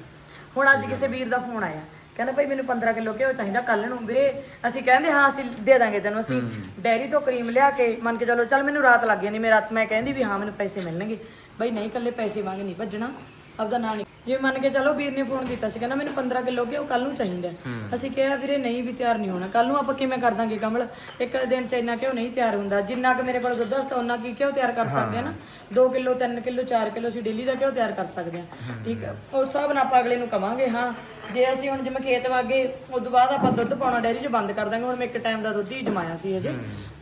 ਹੁਣ ਅੱਜ ਕਿਸੇ ਵੀਰ ਦਾ ਫੋਨ ਆਇਆ। ਕਹਿੰਦਾ ਭਾਈ ਮੈਨੂੰ 15 ਕਿਲੋ ਘਿਓ ਚਾਹੀਦਾ ਕੱਲ ਨੂੰ। ਵੀਰੇ ਅਸੀਂ ਕਹਿੰਦੇ ਹਾਂ ਅਸੀਂ ਦੇ ਦਾਂਗੇ ਤੈਨੂੰ। ਅਸੀਂ ਡੈਰੀ ਤੋਂ ਕਰੀਮ ਲਿਆ ਕੇ ਮੰਨ ਕੇ ਚਲੋ ਚੱਲ ਮੈਨੂੰ ਰਾਤ ਲੱਗ ਜਾਂਦੀ ਮੈਂ ਰਾਤ ਮੈਂ ਕਹਿੰਦੀ ਵੀ ਹਾਂ ਮੈਨੂੰ ਪੈਸੇ ਮਿਲਣਗੇ। ਬਈ ਨਹੀਂ ਕੱਲੇ ਪੈਸੇ ਵਾਂਗ ਨਹੀਂ ਭੱਜਣਾ ਆਪਦਾ ਨਾਂ ਨਹੀਂ। ਜੇ ਮੰਨ ਕੇ ਚਲੋ ਵੀਰ ਨੇ ਫੋਨ ਕੀਤਾ ਸੀ ਕਹਿੰਦਾ ਮੈਨੂੰ 15 ਕਿਲੋ ਘਿਓ ਕੱਲ ਨੂੰ ਚਾਹੀਦਾ ਅਸੀਂ ਕਿਹਾ ਵੀਰੇ ਨਹੀਂ ਵੀ ਤਿਆਰ ਨਹੀਂ ਹੋਣਾ ਕੱਲ ਨੂੰ ਆਪਾਂ ਕਿਵੇਂ ਕਰ ਦਾਂਗੇ ਕਮਲ? ਇੱਕ ਦਿਨ ਚ ਇੰਨਾ ਘਿਓ ਨਹੀਂ ਤਿਆਰ ਹੁੰਦਾ ਜਿੰਨਾ ਕਿ ਮੇਰੇ ਕੋਲ ਦੁੱਧ ਹਸਤਾ ਉਹਨਾਂ ਕੀ ਘਿਓ ਤਿਆਰ ਕਰ ਸਕਦੇ ਆ ਨਾ। 2 ਕਿਲੋ 3 ਕਿਲੋ 4 ਕਿਲੋ ਅਸੀਂ ਡੇਲੀ ਦਾ ਘਿਓ ਤਿਆਰ ਕਰ ਸਕਦੇ ਆ। ਠੀਕ ਆ ਉਸ ਹਿਸਾਬ ਨਾਲ ਆਪਾਂ ਅਗਲੇ ਨੂੰ ਕਵਾਂਗੇ ਹਾਂ ਜੇ ਅਸੀਂ ਹੁਣ ਜਿਵੇਂ ਖੇਤ ਵਾਗੇ ਉਸ ਤੋਂ ਬਾਅਦ ਆਪਾਂ ਦੁੱਧ ਪਾਉਣਾ ਡੈਰੀ 'ਚ ਬੰਦ ਕਰ ਦਾਂਗੇ। ਹੁਣ ਮੈਂ ਇੱਕ ਟਾਈਮ ਦਾ ਦੁੱਧ ਹੀ ਜਮਾਇਆ ਸੀ ਅਜੇ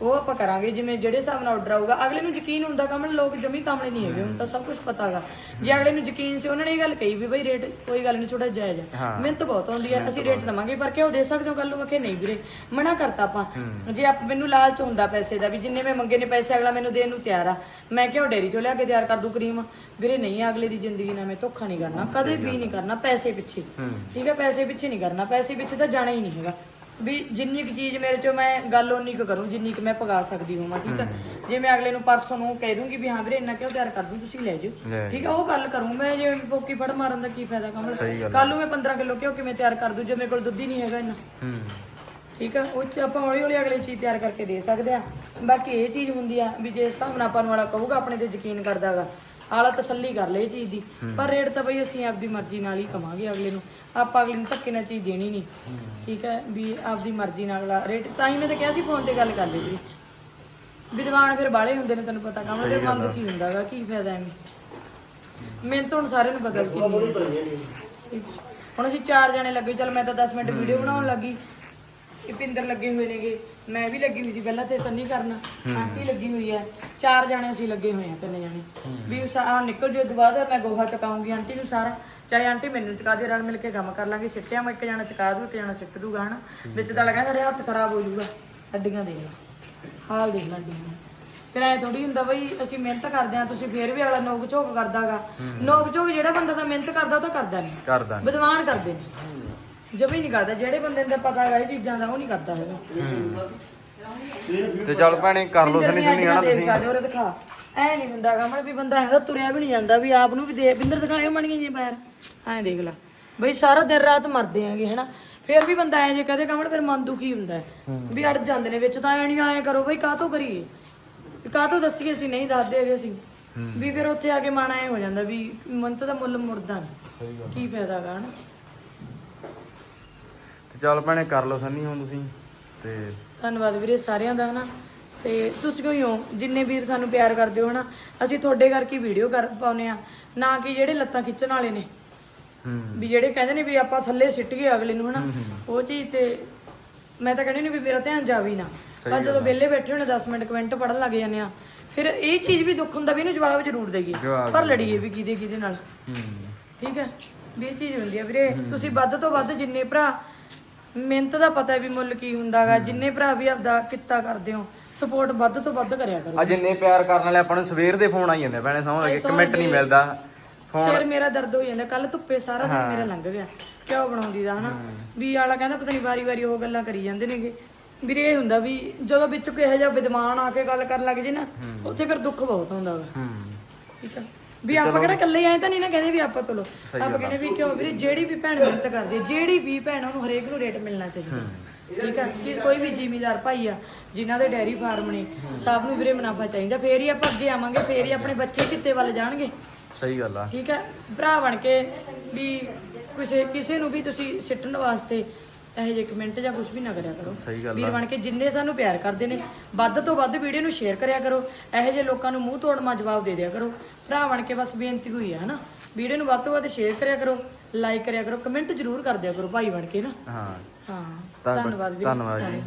ਉਹ ਆਪਾਂ ਕਰਾਂਗੇ ਜਿਵੇਂ ਜਿਹੜੇ ਹਿਸਾਬ ਨਾਲ ਆਰਡਰ ਆਊਗਾ। ਅਗਲੇ ਨੂੰ ਯਕੀਨ ਹੁੰਦਾ ਕਮਲ ਲੋਕ ਜਮੀ ਕਾਮਲੇ ਨਹੀਂ ਹੈਗੇ ਹੁਣ ਤਾਂ ਸਭ ਕੁਝ ਪਤਾਗਾ ਜੇ ਅਗਲੇ ਨੂੰ ਯਕੀਨ ਸੀ ਉਹਨਾਂ ਨੇ ਇਹ ਗੱਲ ਕਹੀ ਵੀ ਬਈ ਰੇਟ ਕੋਈ ਗੱਲ ਨਹੀਂ ਥੋੜਾ ਜਾਇਜ਼ ਹੈ। ਮਿਹਨਤ ਬਹੁਤ ਆਉਂਦੀ ਹੈ ਅਸੀਂ ਰੇਟ ਦਵਾਂਗੇ ਪਰ ਕਿਉਂ ਦੇ ਸਕਦੇ ਹੋ ਕੱਲ ਨੂੰ? ਆਖੇ ਨਹੀਂ ਵੀਰੇ ਮਨਾ ਕਰਤਾ ਆਪਾਂ। ਜੇ ਆਪ ਮੈਨੂੰ ਲਾਲਚ ਹੁੰਦਾ ਪੈਸੇ ਦਾ ਵੀ ਜਿੰਨੇ ਮੈਂ ਮੰਗੇ ਨੇ ਪੈਸੇ ਅਗਲਾ ਮੈਨੂੰ ਦੇਣ ਨੂੰ ਤਿਆਰ ਆ। ਮੈਂ ਕਿਉਂ ਡੇਰੀ ਤੋਂ ਲਿਆ ਕੇ ਤਿਆਰ ਕਰ ਦੂ ਕਰੀਮ। ਵੀਰੇ ਨਹੀਂ ਅਗਲੇ ਦੀ ਜ਼ਿੰਦਗੀ ਨਾਲ ਮੈਂ ਧੋਖਾ ਨਹੀਂ ਕਰਨਾ ਕਦੇ ਵੀ ਨਹੀਂ ਕਰਨਾ ਪੈਸੇ ਪਿੱਛੇ। ਠੀਕ ਹੈ ਪੈਸੇ ਪਿੱਛੇ ਨਹੀਂ ਕਰਨਾ ਪੈਸੇ ਪਿੱਛੇ ਤਾਂ ਜਾਣਾ ਹੀ ਨਹੀਂ ਹੈਗਾ। ਵੀ ਜਿੰਨੀ ਕੁ ਚੀਜ਼ ਮੇਰੇ ਚੋਂ ਮੈਂ ਗੱਲ ਓਨੀ ਕੁ ਕਰੂੰ ਜਿੰਨੀ ਕੁ ਮੈਂ ਪਗਾ ਸਕਦੀ ਹੋਵਾਂ ਠੀਕ ਹੈ। ਜੇ ਮੈਂ ਅਗਲੇ ਨੂੰ ਪਰਸੋਂ ਨੂੰ ਕਹਿ ਦੂੰਗੀ ਵੀ ਹਾਂ ਵੀਰੇ ਇੰਨਾ ਕਿਉਂ ਤਿਆਰ ਕਰ ਦੂੰ ਤੁਸੀਂ ਲੈ ਜਾਓ ਠੀਕ ਹੈ ਉਹ ਗੱਲ ਕਰੂੰ ਮੈਂ ਜੇ ਪੋਕੀ ਫੜ ਮਾਰਨ ਦਾ ਕੀ ਫਾਇਦਾ ਕਮਲ ਕੱਲ ਨੂੰ ਮੈਂ 15 ਕਿਲੋ ਕਿਉਂ ਕਿਵੇਂ ਤਿਆਰ ਕਰ ਦੂੰ ਜੇ ਮੇਰੇ ਕੋਲ ਦੁੱਧ ਹੀ ਨਹੀਂ ਹੈਗਾ ਇੰਨਾ। ਠੀਕ ਆ ਉਹ ਚ ਆਪਾਂ ਹੌਲੀ ਹੌਲੀ ਅਗਲੇ ਚੀਜ਼ ਤਿਆਰ ਕਰਕੇ ਦੇ ਸਕਦੇ ਆ ਬਾਕੀ ਇਹ ਚੀਜ਼ ਹੁੰਦੀ ਆ ਵੀ ਜੇ ਹਿਸਾਬ ਨਾਲ ਆਪਾਂ ਨੂੰ ਵਾਲਾ ਕਹੂਗਾ ਆਪਣੇ ਤੇ ਯਕੀਨ ਕਰਦਾਗਾ। ਆਲਾ ਤਸੱਲੀ ਕਰ ਲੈ ਇਹ ਚੀਜ਼ ਦੀ। ਪਰ ਰੇਟ ਤਾਂ ਬਈ ਅਸੀਂ ਆਪਦੀ ਮਰਜ਼ੀ ਨਾਲ ਹੀ ਕਵਾਂਗੇ ਅਗਲੇ ਨੂੰ। ਆਪਾਂ ਅਗਲੇ ਨੂੰ ਧੱਕੇ ਨਾਲ ਚੀਜ਼ ਦੇਣੀ ਨਹੀਂ। ਠੀਕ ਹੈ? ਵੀ ਆਪਦੀ ਮਰਜ਼ੀ ਨਾਲ ਅਗਲਾ ਰੇਟ ਤਾਂ ਹੀ ਮੈਂ ਤਾਂ ਕਿਹਾ ਸੀ ਫੋਨ ਤੇ ਗੱਲ ਕਰ ਲਈ ਸੀ ਵਿਦਵਾਨ ਫਿਰ ਬਾਲੇ ਹੁੰਦੇ ਨੇ ਤੈਨੂੰ ਪਤਾ ਕੰਮ ਦੇ ਮਨ ਦੁਖੀ ਹੁੰਦਾਗਾ ਕੀ ਫਾਇਦਾ ਐਵੇਂ? ਮੈਨੂੰ ਤਾਂ ਹੁਣ ਸਾਰਿਆਂ ਨੂੰ ਪਤਾ ਹੈ। ਹੁਣ ਅਸੀਂ ਚਾਰ ਜਣੇ ਲੱਗੇ ਚਲ ਮੈਂ ਤਾਂ 10 ਮਿੰਟ ਵੀਡੀਓ ਬਣਾਉਣ ਲੱਗੀ। ਇਹ ਪਿੰਦਰ ਲੱਗੇ ਹੋਏ ਨੇਗੇ। ਮੈਂ ਵੀ ਲੱਗੀ ਹੋਈ ਸੀ ਪਹਿਲਾਂ ਤੇ ਸੰਨੀ ਕਰਨਾ ਆਂਟੀ ਲੱਗੀ ਹੋਈ ਹੈ। ਚਾਰ ਜਣੇ ਅਸੀਂ ਲੱਗੇ ਹੋਏ ਆ ਤਿੰਨ ਜਣੇ। ਵੀ ਆ ਨਿਕਲ ਜੇ ਦੁਬਾਰਾ ਮੈਂ ਗੋਹਾ ਚਕਾਉਂਗੀ ਆਂਟੀ ਨੂੰ ਸਾਰਾ। ਚਾਹੇ ਆਂਟੀ ਮੈਨੂੰ ਚਕਾ ਦੇ ਰਲ ਮਿਲ ਕੇ ਕੰਮ ਕਰ ਲਾਂਗੇ। ਸਿੱਟਿਆ ਮੈਂ ਇੱਕ ਜਣਾ ਚਕਾ ਦੂ ਇੱਕ ਜਣਾ ਸਿੱਟ ਦੂਗਾ ਹਨਾ? ਵਿੱਚ ਤਾਂ ਲਗਾ ਸਾਡੇ ਹੱਥ ਖਰਾਬ ਹੋ ਜਾਊਗਾ। ਅੱਡੀਆਂ ਦੇਖ ਲਾ। ਹਾਲ ਦੇਖ ਲਾ ਅੱਡੀਆਂ। ਫਿਰ ਐ ਥੋੜੀ ਹੁੰਦਾ ਬਈ ਅਸੀਂ ਮਿਹਨਤ ਕਰਦੇ ਆ ਤੁਸੀਂ ਫੇਰ ਵੀ ਅਗਲਾ ਨੋਕ ਝੋਕ ਕਰਦਾਗਾ। ਨੋਕ ਝੋਕ ਜਿਹੜਾ ਬੰਦਾ ਤਾਂ ਮਿਹਨਤ ਕਰਦਾ ਉਹ ਤਾਂ ਕਰਦਾ ਨਹੀਂ। ਕਰਦਾ ਵਿਦਵਾਨ ਕਰਦੇ ਨੇ। ਜਮੀ ਨਹੀਂ ਕਰਦਾ। ਜਿਹੜੇ ਬੰਦੇ ਨੂੰ ਤਾਂ ਪਤਾ ਹੈਗਾ ਇਹ ਚੀਜ਼ਾਂ ਦਾ ਉਹ ਨਹੀਂ ਕਰਦਾ ਹੈਗਾ। ਤੇ ਚੱਲ ਭੈਣੇ ਕਰ ਲੋ ਦੀਆਂ ਸਨੀ ਹਨਾ ਤੁਸੀਂ। ਉਰੇ ਦਿਖਾ। ਐ ਨਹੀਂ ਹੁੰਦਾ ਕਮਲ ਵੀ ਬੰਦਾ ਹੈਗਾ ਤੁਰਿਆ ਵੀ ਨਹੀਂ ਜਾਂਦਾ ਵੀ ਆਪ ਨੂੰ ਵੀ ਦੇ ਬਿੰਦਰ ਦਿਖਾਇਓ ਮਣੀਆਂ ਜੀ ਪੈਰ। ਐ ਦੇਖ ਲੈ। ਬਈ ਸਾਰਾ ਦਿਨ ਰਾਤ ਮਰਦੇ ਆਂਗੇ ਹਨਾ? ਫਿਰ ਵੀ ਬੰਦਾ ਐ ਜੇ ਕਦੇ ਕਮਣ ਫਿਰ ਮਨ ਦੁਖੀ ਹੁੰਦਾ ਹੈ। ਵੀ ਅੜ ਜਾਂਦੇ ਨੇ ਵਿੱਚ ਤਾਂ ਐ ਨਹੀਂ ਆਏ ਕਰੋ ਬਈ ਕਾਹਤੋਂ ਕਰੀਏ? ਵੀ ਕਾਹਤੋਂ ਦੱਸੀਏ ਅਸੀਂ ਨਹੀਂ ਦੱਸਦੇ ਹੈਗੇ ਅਸੀਂ। ਵੀ ਫਿਰ ਉੱਥੇ ਆ ਕੇ ਮਨ ਐ ਹੋ ਜਾਂਦਾ ਵੀ ਮੰਤ ਦਾ ਮੁੱਲ ਨਹੀਂ ਕੀ ਫਾਇਦਾ ਗਾ ਹਨਾ? ਤੇ ਚੱਲ ਭੈਣੇ ਕਰ ਲਓ ਸੰਨੀ ਹੁਣ ਤੁਸੀਂ ਤੇ ਧੰਨਵਾਦ ਵੀਰੇ ਸਾਰਿਆਂ ਦਾ ਹਨਾ? ਤੇ ਤੁਸੀਂ ਕੋਈ ਹੋ ਜਿੰਨੇ ਵੀਰ ਸਾਨੂੰ ਪਿਆਰ ਕਰਦੇ ਹੋ ਹਨਾ? ਅਸੀਂ ਤੁਹਾਡੇ ਕਰਕੇ ਵੀਡੀਓ ਕਰ ਪਾਉਨੇ ਆ ਨਾ ਕਿ ਜਿਹੜੇ ਲੱਤਾਂ ਖਿੱਚਣ ਵਾਲੇ ਨੇ। ਹੂੰ। ਵੀ ਜਿਹੜੇ ਕਹਿੰਦੇ ਨੇ ਵੀ ਆਪਾਂ ਥੱਲੇ ਸਿੱਟ ਗਏ ਅਗਲੇ ਨੂੰ ਹਨਾ? ਉਹ ਚੀਜ਼ ਤੇ ਮੈਂ ਤਾਂ ਕਹਿੰਦੀ ਨਹੀਂ ਵੀ ਮੇਰਾ ਧਿਆਨ ਜਾਵੇ ਨਾ। ਪਰ ਜਦੋਂ ਵਿਹਲੇ ਬੈਠੇ ਹੋਣੇ 10 ਮਿੰਟ ਕਮੈਂਟ ਪੜਨ ਲੱਗ ਜਾਂਦੇ ਆ ਫਿਰ ਇਹ ਚੀਜ਼ ਵੀ ਦੁੱਖ ਹੁੰਦਾ ਵੀ ਇਹਨੂੰ ਜਵਾਬ ਜ਼ਰੂਰ ਦੇਈਏ। ਪਰ ਲੜੀਏ ਵੀ ਕਿਹਦੇ ਕਿਹਦੇ ਨਾਲ। ਹੂੰ। ਠੀਕ ਹੈ? ਵੀ ਇਹ ਚੀਜ਼ ਹੁੰਦੀ ਹੈ ਵੀਰੇ। ਤੁਸੀਂ ਵੱਧ ਤੋਂ ਵੱਧ ਜਿੰਨੇ ਭਰਾ ਮਿਹਨਤ ਦਾ ਪਤਾ ਵੀ ਮੁੱਲ ਕੀ ਹੁੰਦਾਗਾ ਜਿੰਨੇ ਭਰਾ ਵੀ ਆਪਦਾ ਕਿੱਤਾ ਕਰਦੇ ਹੋ ਸਪੋਰਟ ਵੱਧ ਤੋਂ ਵੱਧ ਕਰਿਆ ਕਰੋ। ਆ ਜਿੰਨੇ ਪਿਆਰ ਕਰਨ ਵਾਲੇ ਆਪਾਂ ਨੂੰ ਸਵੇਰ ਦੇ ਫੋਨ ਆਈ ਜਾਂਦੇ ਭੈਣੇ ਸਮਝ ਲੱਗੇ ਕਮੈਂਟ ਨਹੀਂ ਮਿਲਦਾ। ਸਿਰ ਮੇਰਾ ਦਰਦ ਹੋ ਜਾਂਦਾ ਕੱਲ ਧੁੱਪੇ ਸਾਰਾ ਦਿਨ ਮੇਰਾ ਲੰਘ ਗਿਆ। ਕਿਉਂ ਬਣਾਉਂਦੀ ਦਾ ਹਨਾ? ਵੀ ਆਲਾ ਕਹਿੰਦਾ ਪਤਾ ਨਹੀਂ ਵਾਰੀ ਵਾਰੀ ਉਹ ਗੱਲਾਂ ਕਰੀ ਜਾਂਦੇ ਨੇਗੇ। ਵੀਰੇ ਇਹ ਹੁੰਦਾ ਵੀ ਜਦੋਂ ਵਿੱਚ ਕੋਈ ਇਹੋ ਜਿਹਾ ਵਿਦਵਾਨ ਆ ਕੇ ਗੱਲ ਕਰਨ ਲੱਗ ਜੇ ਨਾ ਉੱਥੇ ਫਿਰ ਦੁੱਖ ਬਹੁਤ ਹੁੰਦਾ ਵਾ। ਹੂੰ। ਠੀਕ ਆ? ਵੀ ਆਪਾਂ ਕਿਹੜਾ ਇਕੱਲੇ ਆਏ ਤਾਂ ਨਹੀਂ ਨਾ ਕਹਿੰਦੇ ਵੀ ਆਪਾਂ ਚਲੋ। ਆਪਾਂ ਕਹਿੰਦੇ ਵੀ ਕਿਉਂ ਵੀਰੇ ਜਿਹੜੀ ਵੀ ਭੈਣ ਮਿਹਨਤ ਕਰਦੀ ਹੈ ਜਿਹੜੀ ਵੀ ਭੈਣ ਆ, ਉਹਨੂੰ ਹਰੇਕ ਨੂੰ ਰੇਟ ਮਿਲਣਾ ਚਾਹੀਦਾ। ਠੀਕ ਆ? ਕਿ ਕੋਈ ਵੀ ਜ਼ਿਮੀਦਾਰ ਭਾਈ ਆ ਜਿਨ੍ਹਾਂ ਦੇ ਡੈਰੀ ਫਾਰਮ ਨੇ ਸਭ ਨੂੰ ਵੀਰੇ ਮੁਨਾਫਾ ਚਾਹੀਦਾ। ਫੇਰ ਹੀ ਆਪਾਂ ਅੱਗੇ ਆਵਾਂਗੇ ਫੇਰ ਹੀ ਆਪਣੇ ਬੱਚੇ ਕਿੱਤੇ ਵੱਲ ਜਾਣਗੇ। ਸਹੀ ਗੱਲ ਆ। ਠੀਕ ਹੈ ਭਰਾ ਬਣ ਕੇ ਵੀ ਕਿਸੇ ਕਿਸੇ ਨੂੰ ਵੀ ਤੁਸੀਂ ਸਿੱਟਣ ਵਾਸਤੇ ਇਹੋ ਜਿਹੇ ਕਮੈਂਟ ਜਾਂ ਕੁਝ ਵੀ ਨਾ ਕਰਿਆ ਕਰੋ। ਸਹੀ ਗੱਲ ਵੀਰ ਬਣ ਕੇ ਜਿੰਨੇ ਸਾਨੂੰ ਪਿਆਰ ਕਰਦੇ ਨੇ ਵੱਧ ਤੋਂ ਵੱਧ ਵੀਡੀਓ ਨੂੰ ਸ਼ੇਅਰ ਕਰਿਆ ਕਰੋ। ਇਹੋ ਜਿਹੇ ਲੋਕਾਂ ਨੂੰ ਮੂੰਹ ਤੋੜਮਾ ਜਵਾਬ ਦੇ ਦਿਆ ਕਰੋ। ਭਰਾ ਬਣ ਕੇ ਬਸ ਬੇਨਤੀ ਹੋਈ ਹੈ ਹਨਾ? ਵੀਡੀਓ ਨੂੰ ਵੱਧ ਤੋਂ ਵੱਧ ਸ਼ੇਅਰ ਕਰਿਆ ਕਰੋ ਲਾਈਕ ਕਰਿਆ ਕਰੋ ਕਮੈਂਟ ਜ਼ਰੂਰ ਕਰ ਦਿਆ ਕਰੋ ਭਾਈ ਬਣ ਕੇ ਨਾ। ਹਾਂ। ਹਾਂ ਧੰਨਵਾਦ ਧੰਨਵਾਦ ਜੀ।